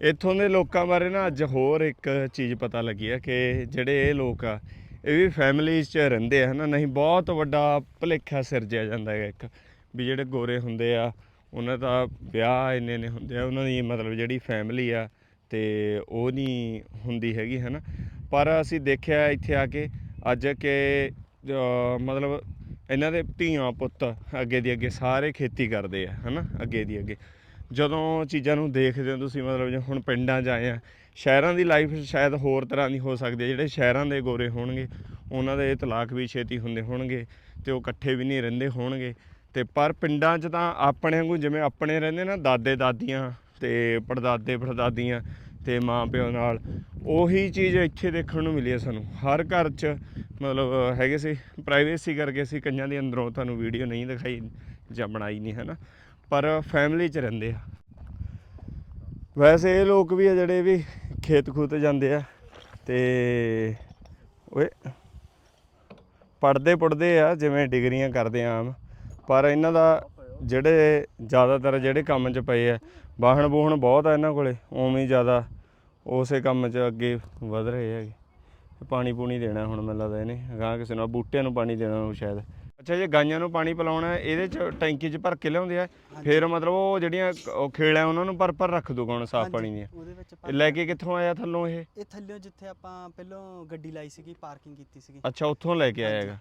ਇੱਥੋਂ ਦੇ ਲੋਕਾਂ ਬਾਰੇ ਨਾ ਅੱਜ ਹੋਰ ਇੱਕ ਚੀਜ਼ ਪਤਾ ਲੱਗੀ ਹੈ ਕਿ ਜਿਹੜੇ ਇਹ ਲੋਕ ਆ ਇਹ ਵੀ ਫੈਮਿਲੀਜ਼ 'ਚ ਰਹਿੰਦੇ ਆ ਹਨਾ? ਨਹੀਂ ਬਹੁਤ ਵੱਡਾ ਭੁਲੇਖਾ ਸਿਰਜਿਆ ਜਾਂਦਾ ਹੈ ਇੱਕ ਵੀ ਜਿਹੜੇ ਗੋਰੇ ਹੁੰਦੇ ਆ ਉਹਨਾਂ ਦਾ ਵਿਆਹ ਇੰਨੇ ਨੇ ਹੁੰਦੇ ਆ ਉਹਨਾਂ ਦੀ ਮਤਲਬ ਜਿਹੜੀ ਫੈਮਿਲੀ ਆ ਤੇ ਉਹ ਨਹੀਂ ਹੁੰਦੀ ਹੈਗੀ ਹਨਾ? ਪਰ ਅਸੀਂ ਦੇਖਿਆ ਇੱਥੇ ਆ ਕੇ ਅੱਜ ਕਿ ਮਤਲਬ ਇਹਨਾਂ ਦੇ ਧੀਆਂ ਪੁੱਤ ਅੱਗੇ ਦੀ ਅੱਗੇ ਸਾਰੇ ਖੇਤੀ ਕਰਦੇ ਆ, ਹਨਾ? ਅੱਗੇ ਦੀ ਅੱਗੇ। ਜਦੋਂ ਚੀਜ਼ਾਂ ਨੂੰ ਦੇਖਦੇ ਹੋ ਤੁਸੀਂ, ਮਤਲਬ ਜੇ ਹੁਣ ਪਿੰਡਾਂ 'ਚ ਆਏ ਆ, ਸ਼ਹਿਰਾਂ ਦੀ ਲਾਈਫ ਸ਼ਾਇਦ ਹੋਰ ਤਰ੍ਹਾਂ ਦੀ ਹੋ ਸਕਦੀ ਹੈ ਜਿਹੜੇ ਸ਼ਹਿਰਾਂ ਦੇ ਗੋਰੇ ਹੋਣਗੇ, ਉਹਨਾਂ ਦੇ ਤਲਾਕ ਵੀ ਛੇਤੀ ਹੁੰਦੇ ਹੋਣਗੇ ਤੇ ਉਹ ਇਕੱਠੇ ਵੀ ਨਹੀਂ ਰਹਿੰਦੇ ਹੋਣਗੇ। ਤੇ ਪਰ ਪਿੰਡਾਂ 'ਚ ਤਾਂ ਆਪਣੇ ਵਾਂਗੂ ਜਿਵੇਂ ਆਪਣੇ ਰਹਿੰਦੇ ਨਾ, ਦਾਦੇ ਦਾਦੀਆਂ ਤੇ ਪੜਦਾਦੇ ਪੜਦਾਦੀਆਂ ਤੇ ਮਾਂ ਪਿਓ ਨਾਲ, ਉਹੀ ਚੀਜ਼ ਇੱਥੇ ਦੇਖਣ ਨੂੰ ਮਿਲੀ ਹੈ ਸਾਨੂੰ। ਹਰ ਘਰ 'ਚ ਮਤਲਬ ਹੈਗੇ ਸੀ ਪ੍ਰਾਈਵੇਸੀ ਕਰਕੇ ਅਸੀਂ ਕਈਆਂ ਦੇ ਅੰਦਰੋਂ ਤੁਹਾਨੂੰ ਵੀਡੀਓ ਨਹੀਂ ਦਿਖਾਈ ਜਾਂ ਬਣਾਈ ਨਹੀਂ ਹੈ ਨਾ ਪਰ ਫੈਮਿਲੀ 'ਚ ਰਹਿੰਦੇ ਆ। ਵੈਸੇ ਇਹ ਲੋਕ ਵੀ ਆ ਜਿਹੜੇ ਵੀ ਖੇਤ ਖੂਤ ਜਾਂਦੇ ਆ ਤੇ ਓਏ ਪੜਦੇ ਪੜਦੇ ਆ, ਜਿਵੇਂ ਡਿਗਰੀਆਂ ਕਰਦੇ ਆ ਆਮ। ਪਰ ਇਹਨਾਂ ਦਾ ਜਿਹੜੇ ਜ਼ਿਆਦਾਤਰ ਜਿਹੜੇ ਕੰਮ 'ਚ ਪਏ ਆ, ਵਾਹਣ ਬੂਹਣ ਬਹੁਤ ਆ ਇਹਨਾਂ ਕੋਲੇ, ਉਵੇਂ ਹੀ ਜ਼ਿਆਦਾ ਉਸੇ ਕੰਮ 'ਚ ਅੱਗੇ ਵਧ ਰਹੇ ਹੈਗੇ। ਪਾਣੀ ਪੂਣੀ ਦੇਣਾ ਹੁਣ ਮੈਨੂੰ ਲੱਗਦਾ ਇਹਨੇ। ਗਾਂ ਕਿਸੇ ਨੂੰ ਬੂਟਿਆਂ ਨੂੰ ਪਾਣੀ ਦੇਣਾ ਉਹ ਸ਼ਾਇਦ। ਅੱਛਾ ਜੇ ਗਾਈਆਂ ਨੂੰ ਪਾਣੀ ਪਿਲਾਉਣਾ ਇਹਦੇ 'ਚ ਟੈਂਕੀ 'ਚ ਭਰ ਕੇ ਲਿਆਉਂਦੇ ਆ? ਫਿਰ ਮਤਲਬ ਉਹ ਜਿਹੜੀਆਂ ਉਹ ਖੇਲ ਆ ਉਹਨਾਂ ਨੂੰ ਭਰ ਭਰ ਰੱਖ ਦੂ ਕੌਣ ਸਾਫ਼ ਪਾਣੀ ਦੀਆਂ।
ਉਹਦੇ ਵਿੱਚ
ਇਹ ਲੈ ਕੇ। ਕਿੱਥੋਂ ਆਇਆ ਥੱਲੋਂ ਇਹ?
ਇਹ ਥੱਲਿਓ ਜਿੱਥੇ ਆਪਾਂ ਪਹਿਲਾਂ ਗੱਡੀ ਲਾਈ ਸੀਗੀ ਪਾਰਕਿੰਗ ਕੀਤੀ ਸੀਗੀ।
ਅੱਛਾ ਉੱਥੋਂ ਲੈ ਕੇ ਆਇਆ ਹੈਗਾ।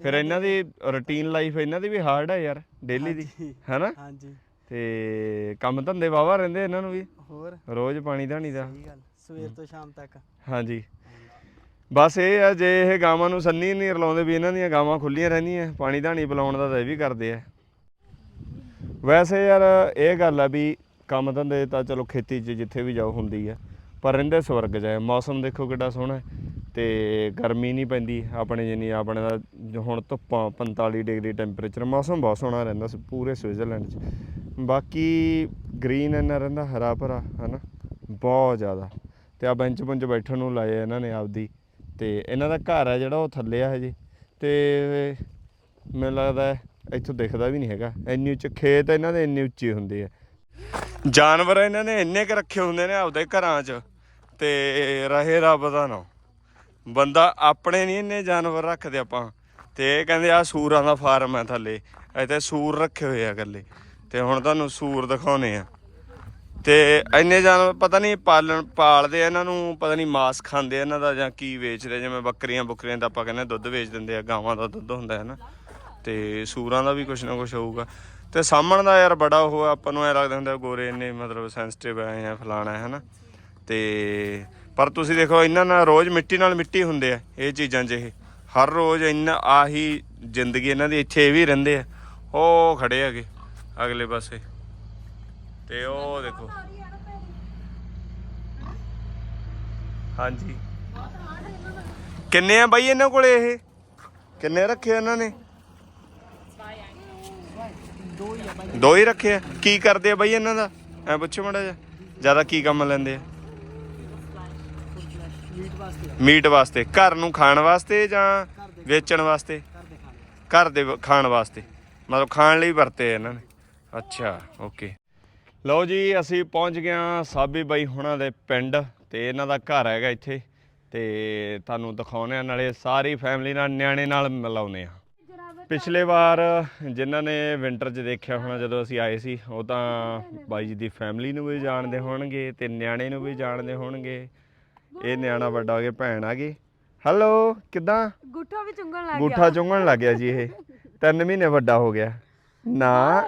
ਫਿਰ ਇਹਨਾਂ ਦੀ ਰੁਟੀਨ ਲਾਈਫ ਇਹਨਾਂ ਦੀ ਵੀ ਹਾਰਡ ਹੈ ਯਾਰ ਡੇਲੀ ਦੀ। ਹੈਨਾ?
ਹਾਂਜੀ।
ਤੇ ਕੰਮ ਧੰਦੇ ਵਾਵਾ ਰਹਿੰਦੇ ਇਹਨਾਂ ਨੂੰ ਵੀ?
ਹੋਰ?
ਰੋਜ਼ ਪਾਣੀ ਧਾਣੀ ਦਾ।
ਸਹੀ ਗੱਲ ਸਵੇਰ ਤੋਂ ਸ਼ਾਮ ਤੱਕ।
ਹਾਂਜੀ। ਬਸ ਇਹ ਆ, ਜੇ ਇਹ ਗਾਵਾਂ ਨੂੰ ਸੰਨੀ ਨਹੀਂ ਰਲਾਉਂਦੇ ਵੀ ਇਹਨਾਂ ਦੀਆਂ ਗਾਵਾਂ ਖੁੱਲੀਆਂ ਰਹਿੰਦੀਆਂ, ਪਾਣੀ ਧਾਣੀ ਪਿਲਾਉਣ ਦਾ ਤਾਂ ਇਹ ਵੀ ਕਰਦੇ ਆ। ਵੈਸੇ ਯਾਰ ਇਹ ਗੱਲ ਆ ਵੀ ਕੰਮ ਧੰਦੇ ਤਾਂ ਚਲੋ ਖੇਤੀ 'ਚ ਜਿੱਥੇ ਵੀ ਜਾਓ ਹੁੰਦੀ ਆ, ਪਰ ਰਹਿੰਦੇ ਸਵਰਗ 'ਚ ਮੌਸਮ ਦੇਖੋ ਕਿੱਡਾ ਸੋਹਣਾ ਹੈ ਤੇ ਗਰਮੀ ਨਹੀਂ ਪੈਂਦੀ, ਆਪਣੇ ਜਿੰਨੀ ਆਪਣੇ ਦਾ ਜੋ ਹੁਣ ਧੁੱਪਾਂ 45 ਡਿਗਰੀ ਟੈਂਪਰੇਚਰ, ਮੌਸਮ ਬਹੁਤ ਸੋਹਣਾ ਰਹਿੰਦਾ ਸੀ, ਪੂਰੇ ਸਵਿਟਜ਼ਰਲੈਂਡ 'ਚ। ਬਾਕੀ ਗ੍ਰੀਨ ਇੰਨਾ ਰਹਿੰਦਾ, ਹਰਾ ਭਰਾ, ਹਨਾ? ਬਹੁਤ ਜ਼ਿਆਦਾ। ਤੇ ਆ ਬੈਂਚ ਬੁੰਚ ਬੈਠਣ ਨੂੰ ਲਾਏ ਇਹਨਾਂ ਨੇ ਆਪਦੀ। ਤੇ ਇਹਨਾਂ ਦਾ ਘਰ ਆ ਜਿਹੜਾ ਉਹ ਥੱਲੇ ਆ ਹਜੇ ਤੇ ਮੈਨੂੰ ਲੱਗਦਾ ਇੱਥੋਂ ਦਿਖਦਾ ਵੀ ਨਹੀਂ ਹੈਗਾ। ਇੰਨੀ ਉੱਚ ਖੇਤ ਇਹਨਾਂ ਦੇ, ਇੰਨੇ ਉੱਚੇ ਹੁੰਦੇ ਆ। ਜਾਨਵਰ ਇਹਨਾਂ ਨੇ ਇੰਨੇ ਕ ਰੱਖੇ ਹੁੰਦੇ ਨੇ ਆਪਦੇ ਘਰਾਂ 'ਚ। ਤੇ ਰਹੇ ਰੱਬ ਦਾ ਨਾ ਬੰਦਾ ਆਪਣੇ ਨਹੀਂ ਇੰਨੇ ਜਾਨਵਰ ਰੱਖਦੇ ਆਪਾਂ। ਤੇ ਇਹ ਕਹਿੰਦੇ ਆ ਸੂਰਾਂ ਦਾ ਫਾਰਮ ਹੈ ਥੱਲੇ। ਇੱਥੇ ਸੂਰ ਰੱਖੇ ਹੋਏ ਆ ਇਕੱਲੇ। ਤੇ ਹੁਣ ਤੁਹਾਨੂੰ ਸੂਰ ਦਿਖਾਉਨੇ ਆ। ਤੇ ਇੰਨੇ ਜਾਨਵਰ ਪਤਾ ਨਹੀਂ ਪਾਲਣ, ਪਾਲਦੇ ਆ ਇਹਨਾਂ ਨੂੰ, ਪਤਾ ਨਹੀਂ ਮਾਸ ਖਾਂਦੇ ਆ ਇਹਨਾਂ ਦਾ ਜਾਂ ਕੀ ਵੇਚਦੇ, ਜਿਵੇਂ ਬੱਕਰੀਆਂ, ਬੁੱਕਰੀਆਂ ਦਾ ਆਪਾਂ ਕਹਿੰਦੇ ਦੁੱਧ ਵੇਚ ਦਿੰਦੇ ਆ, ਗਾਵਾਂ ਦਾ ਦੁੱਧ ਹੁੰਦਾ ਹੈ ਨਾ। ਤੇ ਸੂਰਾਂ ਦਾ ਵੀ ਕੁਛ ਨਾ ਕੁਛ ਹੋਊਗਾ। ਤੇ ਸਾਹਮਣ ਦਾ ਯਾਰ ਬੜਾ ਉਹ ਆਪਾਂ ਨੂੰ ਐ ਲੱਗਦਾ ਹੁੰਦਾ ਗੋਰੇ ਇੰਨੇ ਮਤਲਬ ਸੈਂਸਿਟਿਵ ਐ ਜਾਂ ਫਲਾਣਾ ਹੈ ਨਾ। ਤੇ ਪਰ ਤੁਸੀਂ ਦੇਖੋ, ਇਹਨਾਂ ਨਾਲ ਰੋਜ਼ ਮਿੱਟੀ ਨਾਲ ਮਿੱਟੀ ਹੁੰਦੇ ਆ, ਇਹ ਚੀਜ਼ਾਂ 'ਚ ਇਹ। ਹਰ ਰੋਜ਼ ਇੰਨਾ ਆਹੀ ਜ਼ਿੰਦਗੀ ਇਹਨਾਂ ਦੀ ਇੱਥੇ ਇਹ ਵੀ ਰਹਿੰਦੇ ਆ। ਉਹ ਖੜੇ ਹੈਗੇ, ਅਗਲੇ ਪਾਸੇ। ਤੇ ਉਹ ਦੇਖੋ ਹਾਂਜੀ। ਕਿੰਨੇ ਆ ਬਾਈ ਇਹਨਾਂ ਕੋਲੇ ਇਹ? ਕਿੰਨੇ ਰੱਖੇ ਇਹਨਾਂ ਨੇ? ਦੋ ਹੀ ਰੱਖੇ ਆ। ਕੀ ਕਰਦੇ ਆ ਬਾਈ ਇਹਨਾਂ ਦਾ? ਐ ਪੁੱਛੋ ਮੜਾ ਜਾ ਜ਼ਿਆਦਾ ਕੀ ਕੰਮ ਲੈਂਦੇ ਆ?
ਮੀਟ ਵਾਸਤੇ।
ਘਰ ਨੂੰ ਖਾਣ ਵਾਸਤੇ ਜਾਂ ਵੇਚਣ ਵਾਸਤੇ?
ਘਰ ਦੇ ਖਾਣੇ
ਵਾਸਤੇ। ਮਤਲਬ ਖਾਣ ਲਈ ਵਰਤੇ ਇਹਨਾਂ ਨੇ। ਅੱਛਾ ਓਕੇ। ਲਓ ਜੀ ਅਸੀਂ ਪਹੁੰਚ ਗਏ ਹਾਂ ਸਾਬੀ ਬਾਈ ਹੁਣਾਂ ਦੇ ਪਿੰਡ ਤੇ ਇਹਨਾਂ ਦਾ ਘਰ ਹੈਗਾ ਇੱਥੇ ਤੇ ਤੁਹਾਨੂੰ ਦਿਖਾਉਣੇ ਆ ਨਾਲੇ ਸਾਰੀ ਫੈਮਿਲੀ ਨਾਲ ਨਿਆਣੇ ਨਾਲ ਮਿਲਾਉਨੇ ਆ ਪਿਛਲੇ ਵਾਰ ਜਿਨ੍ਹਾਂ ਨੇ ਵਿੰਟਰ 'ਚ ਦੇਖਿਆ ਹੋਣਾ ਜਦੋਂ ਅਸੀਂ ਆਏ ਸੀ ਉਹ ਤਾਂ ਬਾਈ ਜੀ ਦੀ ਫੈਮਿਲੀ ਨੂੰ ਵੀ ਜਾਣਦੇ ਹੋਣਗੇ ਤੇ ਨਿਆਣੇ ਨੂੰ ਵੀ ਜਾਣਦੇ ਹੋਣਗੇ। ਇਹ ਨਿਆਣਾ ਵੱਡਾ ਹੋ ਗਿਆ ਭੈਣ ਆ ਗਈ। ਹੈਲੋ ਕਿੱਦਾਂ?
ਗੁੱਠਾ ਵੀ ਚੁੰਗਣ ਲੱਗ
ਗੂਠਾ ਚੁੰਗਣ ਲੱਗ ਗਿਆ ਜੀ ਇਹ। ਤਿੰਨ ਮਹੀਨੇ ਵੱਡਾ ਹੋ ਗਿਆ। ਨਾ।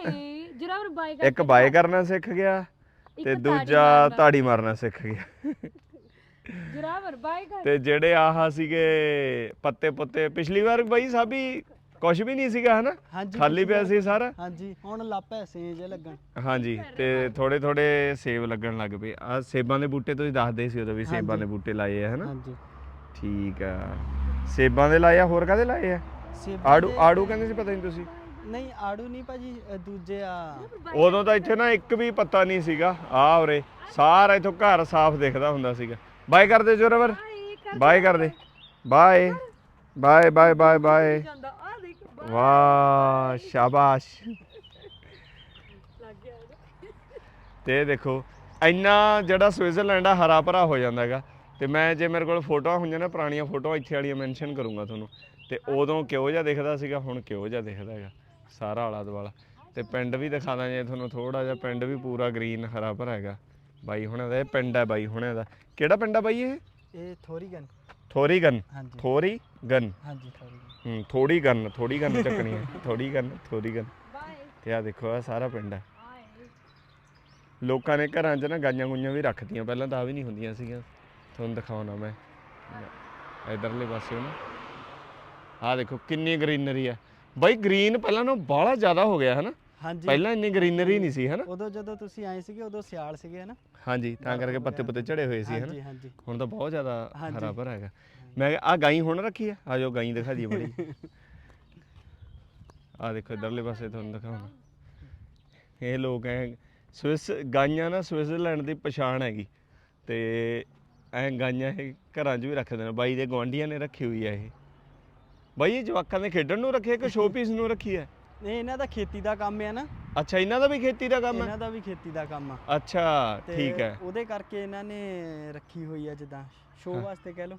ਜਰਾ ਬਾਈ
ਇੱਕ ਬਾਏ ਕਰਨਾ ਸਿੱਖ ਗਿਆ ਤੇ ਦੂਜਾ ਤਾੜੀ ਮਾਰਨਾ ਸਿੱਖ ਗਿਆ।
ਜਰਾਵਰ ਬਾਈ ਕਰ
ਤੇ ਜਿਹੜੇ ਆਹ ਸੀਗੇ ਪੱਤੇ ਪੁੱਤੇ ਪਿਛਲੀ ਵਾਰ ਬਾਈ ਸਾਬੀ ਕੁਝ ਵੀ ਨਹੀਂ ਸੀਗਾ ਹਨਾ?
ਹਾਂਜੀ
ਖਾਲੀ ਪਿਆ ਸੀ ਸਾਰਾ?
ਹਾਂਜੀ ਹੁਣ ਲੱਪੈ ਸੇਜ ਲੱਗਣ।
ਹਾਂਜੀ ਤੇ ਥੋੜੇ ਥੋੜੇ ਸੇਬ ਲੱਗਣ ਲੱਗ ਪਏ। ਆ ਸੇਬਾਂ ਦੇ ਬੂਟੇ ਤੁਸੀਂ ਦੱਸਦੇ ਸੀ ਉਦੋਂ ਵੀ ਸੇਬਾਂ ਦੇ ਬੂਟੇ ਲਾਏ ਆ ਹਨਾ?
ਹਾਂਜੀ।
ਠੀਕ ਆ। ਸੇਬਾਂ ਦੇ ਲਾਏ ਆ ਹੋਰ ਕਾਦੇ ਲਾਏ ਆ? ਆੜੂ ਆੜੂ ਕਹਿੰਦੇ ਸੀ ਪਤਾ ਨਹੀਂ ਤੁਸੀਂ।
ਨਹੀਂ ਆੜੂ ਨਹੀਂ ਭਾਜੀ ਅ, ਦੂਜੇ ਆ।
ਉਦੋਂ ਤਾਂ ਇੱਥੇ ਨਾ ਇੱਕ ਵੀ ਪੱਤਾ ਨਹੀਂ ਸੀਗਾ। ਆ ਉਰੇ ਸਾਰਾ ਇਥੋਂ ਘਰ ਸਾਫ਼ ਦਿਖਦਾ ਹੁੰਦਾ ਸੀਗਾ। ਬਾਏ ਕਰਦੇ ਜੋਰਵਰ। ਬਾਏ ਕਰਦੇ bye. Bye bye bye bye.
ਜਾਂਦਾ ਆ ਦੇਖ
ਵਾਹ ਸ਼ਾਬਾਸ਼। ਤੇ ਇਹ ਦੇਖੋ ਇੰਨਾ ਜਿਹੜਾ ਸਵਿਟਜ਼ਰਲੈਂਡ ਆ ਹਰਾ ਭਰਾ ਹੋ ਜਾਂਦਾ ਹੈਗਾ। ਤੇ ਮੈਂ ਜੇ ਮੇਰੇ ਕੋਲ ਫੋਟੋਆਂ ਹੁੰਦੀਆਂ ਨਾ ਪੁਰਾਣੀਆਂ ਫੋਟੋਆਂ ਇੱਥੇ ਵਾਲੀਆਂ ਮੈਂਸ਼ਨ ਕਰੂੰਗਾ ਤੁਹਾਨੂੰ। ਤੇ ਉਦੋਂ ਕਿਹੋ ਜਿਹਾ ਦਿਖਦਾ ਸੀਗਾ ਹੁਣ ਕਿਹੋ ਜਿਹਾ ਦਿਖਦਾ ਹੈਗਾ। ਸਾਰਾ ਆਲਾ ਦੁਆਲਾ। ਤੇ ਪਿੰਡ ਵੀ ਦਿਖਾਦਾ ਜੇ ਤੁਹਾਨੂੰ ਥੋੜਾ ਜਿਹਾ ਪਿੰਡ ਵੀ ਪੂਰਾ ਗ੍ਰੀਨ ਹਰਾ ਭਰਾ ਹੈਗਾ। ਬਾਈ ਹੁਣਾਂ ਦਾ ਇਹ ਪਿੰਡ ਹੈ ਬਾਈ ਹੁਣਾਂ ਦਾ। ਕਿਹੜਾ ਪਿੰਡ ਆ ਬਾਈ ਇਹ?
ਇਹ ਥੋਰੀਗਨ
ਥੋਰੀ ਗਨ।
ਹਾਂਜੀ।
Thorigen.
ਹਾਂਜੀ ਥੋਰੀਗਨ
ਹੂੰ ਥੋੜੀ ਗਨ ਥੋੜੀ ਗਨ ਚੱਕਣੀ ਹੈ। ਥੋੜੀ ਗਨ ਥੋੜੀ ਗਨ। ਤੇ ਆ ਦੇਖੋ ਆ ਸਾਰਾ ਪਿੰਡ ਹੈ। ਲੋਕਾਂ ਨੇ ਘਰਾਂ 'ਚ ਨਾ ਗਾਈਆਂ ਗੁਈਆਂ ਵੀ ਰੱਖਤੀਆਂ। ਪਹਿਲਾਂ ਤਾਂ ਆ ਵੀ ਨਹੀਂ ਹੁੰਦੀਆਂ ਸੀਗੀਆਂ। ਤੁਹਾਨੂੰ ਦਿਖਾਉਣਾ ਮੈਂ। ਇਧਰਲੇ ਪਾਸੇ ਨਾ। ਆ ਦੇਖੋ ਕਿੰਨੀ ਗ੍ਰੀਨਰੀ ਆ ਬਾਈ ਗ੍ਰੀਨ ਪਹਿਲਾਂ ਨਾਲੋਂ ਬਾਹਲਾ ਜ਼ਿਆਦਾ ਹੋ ਗਿਆ ਹਨਾ?
ਹਾਂਜੀ।
ਪਹਿਲਾਂ ਇੰਨੀ ਗ੍ਰੀਨਰੀ ਨਹੀਂ ਸੀ ਹਨਾ?
ਉਦੋਂ ਜਦੋਂ ਤੁਸੀਂ ਆਏ ਸੀਗੇ ਉਦੋਂ ਸਿਆਲ ਸੀਗੇ ਹਨਾ?
ਹਾਂਜੀ ਤਾਂ ਕਰਕੇ ਪੱਤੇ ਪੱਤੇ ਝੜੇ ਹੋਏ ਸੀ ਹਨਾ?
ਹਾਂਜੀ ਹਾਂਜੀ।
ਹੁਣ ਤਾਂ ਬਹੁਤ ਜ਼ਿਆਦਾ
ਹਾਂਜੀ।
ਹਰਾ ਭਰਾ ਹੈਗਾ। ਮੈਂ ਆ ਗਾਈ ਹੁਣ ਰੱਖੀ ਆ? ਆ ਜਾਓ ਗਾਈ ਦਿਖਾ ਦਈਏ ਬੜੀ ਆ ਦੇਖੋ ਇਧਰਲੇ ਪਾਸੇ ਤੁਹਾਨੂੰ ਦਿਖਾਉਣਾ। ਇਹ ਲੋਕ ਐ ਸਵਿਸ ਗਾਈਆਂ ਨਾ ਸਵਿਟਜ਼ਰਲੈਂਡ ਦੀ ਪਛਾਣ ਹੈਗੀ। ਤੇ ਐ ਗਾਈਆਂ ਇਹ ਘਰਾਂ 'ਚ ਵੀ ਰੱਖਦੇ ਨੇ। ਬਾਈ ਦੇ ਗਵਾਂਢੀਆਂ ਨੇ ਰੱਖੀ ਹੋਈ ਆ ਇਹ। ਬਾਈ ਇਹ ਜਵਾਕਾਂ ਦੇ ਖੇਡਣ ਨੂੰ ਰੱਖੀ ਹੈ ਕਿ ਸ਼ੋਪੀਸ ਨੂੰ ਰੱਖੀ ਹੈ?
ਇਹ ਇਹਨਾਂ ਦਾ ਖੇਤੀ ਦਾ ਕੰਮ ਹੈ ਨਾ।
ਅੱਛਾ ਇਹਨਾਂ ਦਾ ਵੀ ਖੇਤੀ ਦਾ ਕੰਮ ਹੈ?
ਇਹਨਾਂ ਦਾ ਵੀ ਖੇਤੀ ਦਾ ਕੰਮ ਆ।
ਅੱਛਾ
ਤੇ
ਠੀਕ ਹੈ।
ਉਹਦੇ ਕਰਕੇ ਇਹਨਾਂ ਨੇ ਰੱਖੀ ਹੋਈ ਆ ਜਿੱਦਾਂ ਸ਼ੋਅ ਵਾਸਤੇ ਕਹਿ ਲਓ।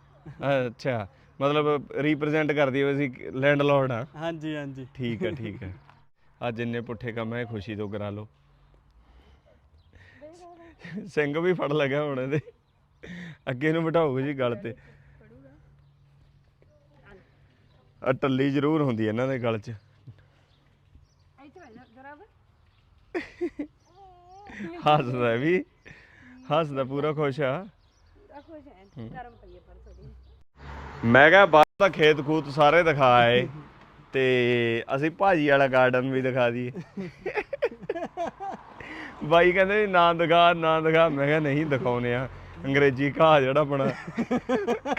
ਅੱਛਾ ਮਤਲਬ ਰਿਪਰੈਜ਼ੈਂਟ ਕਰਦੀ ਹੋਈ ਸੀ ਲੈਂਡਲੋਰਡ ਆ।
ਹਾਂਜੀ ਹਾਂਜੀ।
ਠੀਕ ਹੈ ਠੀਕ ਹੈ। ਅੱਜ ਜਿੰਨੇ ਪੁੱਠੇ ਕੰਮ ਹੈ ਖੁਸ਼ੀ ਤੋਂ ਕਰਾ ਲਓ। ਸਿੰਘ ਵੀ ਫੜ ਲਗਾ ਹੁਣ ਇਹਦੇ। ਅੱਗੇ ਨੂੰ ਬਿਠਾਓਗੇ ਜੀ ਗਲ ਤੇ। ਆ ਟੱਲੀ ਜ਼ਰੂਰ ਹੁੰਦੀ ਇਹਨਾਂ ਦੇ ਗਲ 'ਚ। ਹੱਸਦਾ ਵੀ, ਹੱਸਦਾ ਪੂਰਾ ਖੁਸ਼ ਆ। ਮੈਂ ਕਿਹਾ ਬਾਹਰ ਦਾ ਖੇਤ ਖੂਤ ਸਾਰੇ ਦਿਖਾ ਆਏ, ਤੇ ਅਸੀਂ ਭਾਜੀ ਵਾਲਾ ਗਾਰਡਨ ਵੀ ਦਿਖਾ ਦਈਏ। ਬਾਈ ਕਹਿੰਦੇ ਨਾ ਦਿਖਾ ਨਾ ਦਿਖਾ, ਮੈਂ ਕਿਹਾ ਨਹੀਂ ਦਿਖਾਉਨੇ ਆ। ਅੰਗਰੇਜ਼ੀ ਘਾਹ ਜਿਹੜਾ ਆਪਣਾ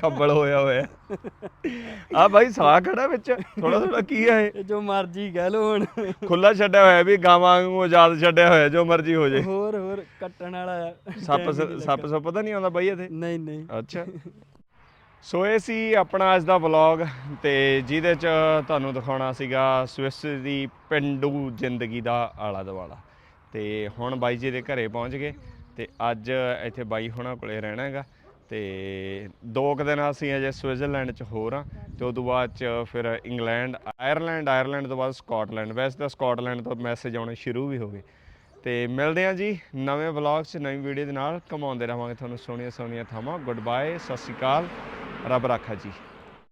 ਖੱਬਲ ਹੋਇਆ ਹੋਇਆ। ਆ ਬਾਈ ਸਾਹ ਖੜਾ ਵਿੱਚ ਥੋੜਾ ਥੋੜਾ ਕੀ ਹੈ
ਇਹ? ਜੋ ਮਰਜ਼ੀ ਕਹਿ ਲਓ ਹੁਣ।
ਖੁੱਲਾ ਛੱਡਿਆ ਹੋਇਆ ਵੀ ਗਾਵਾਂ ਵਾਂਗੂ ਆਜ਼ਾਦ ਛੱਡਿਆ ਹੋਇਆ ਜੋ ਮਰਜ਼ੀ ਹੋ ਜੇ।
ਹੋਰ ਹੋਰ ਕੱਟਣ ਵਾਲਾ ਆ।
ਸੱਪ ਸੱਪ ਸੁੱਪ ਤਾਂ ਨਹੀਂ ਆਉਂਦਾ ਬਾਈ ਇੱਥੇ?
ਨਹੀਂ ਨਹੀਂ।
ਅੱਛਾ। ਸੋ ਇਹ ਸੀ ਆਪਣਾ ਅੱਜ ਦਾ ਵਲੌਗ ਤੇ ਜਿਹਦੇ ਚ ਤੁਹਾਨੂੰ ਦਿਖਾਉਣਾ ਸੀਗਾ ਸਵਿਸ ਦੀ ਪਿੰਡੂ ਜ਼ਿੰਦਗੀ ਦਾ ਆਲਾ ਦੁਆਲਾ ਤੇ ਹੁਣ ਬਾਈ ਜੀ ਦੇ ਘਰੇ ਪਹੁੰਚ ਗਏ। ਤੇ ਅੱਜ ਇੱਥੇ ਬਾਈ ਹੋਣਾ ਕੋਲੇ ਰਹਿਣਾ ਹੈਗਾ ਤੇ ਦੋ ਕੁ ਦਿਨ ਅਸੀਂ ਅਜੇ ਸਵਿਟਜ਼ਰਲੈਂਡ ਚ ਹੋਰ ਆ ਤੇ ਤੋਂ ਬਾਅਦ ਚ ਫਿਰ ਇੰਗਲੈਂਡ, ਆਇਰਲੈਂਡ ਆਇਰਲੈਂਡ ਤੋਂ ਬਾਅਦ ਸਕਾਟਲੈਂਡ। ਵੈਸੇ ਤਾਂ ਸਕਾਟਲੈਂਡ ਤੋਂ ਮੈਸੇਜ ਆਉਣੇ ਸ਼ੁਰੂ ਵੀ ਹੋ ਗਏ। ਤੇ ਮਿਲਦੇ ਹਾਂ ਜੀ ਨਵੇਂ ਵਲੌਗ 'ਚ, ਨਵੀਂ ਵੀਡੀਓ ਦੇ ਨਾਲ। ਕਮਾਉਂਦੇ ਰਹਾਂਗੇ ਤੁਹਾਨੂੰ ਸੋਹਣੀਆਂ ਸੋਹਣੀਆਂ ਥਾਵਾਂ। ਗੁੱਡ ਬਾਏ ਸਤਿ ਸ਼੍ਰੀ ਅਕਾਲ। ਰੱਬ ਰਾਖਾ ਜੀ।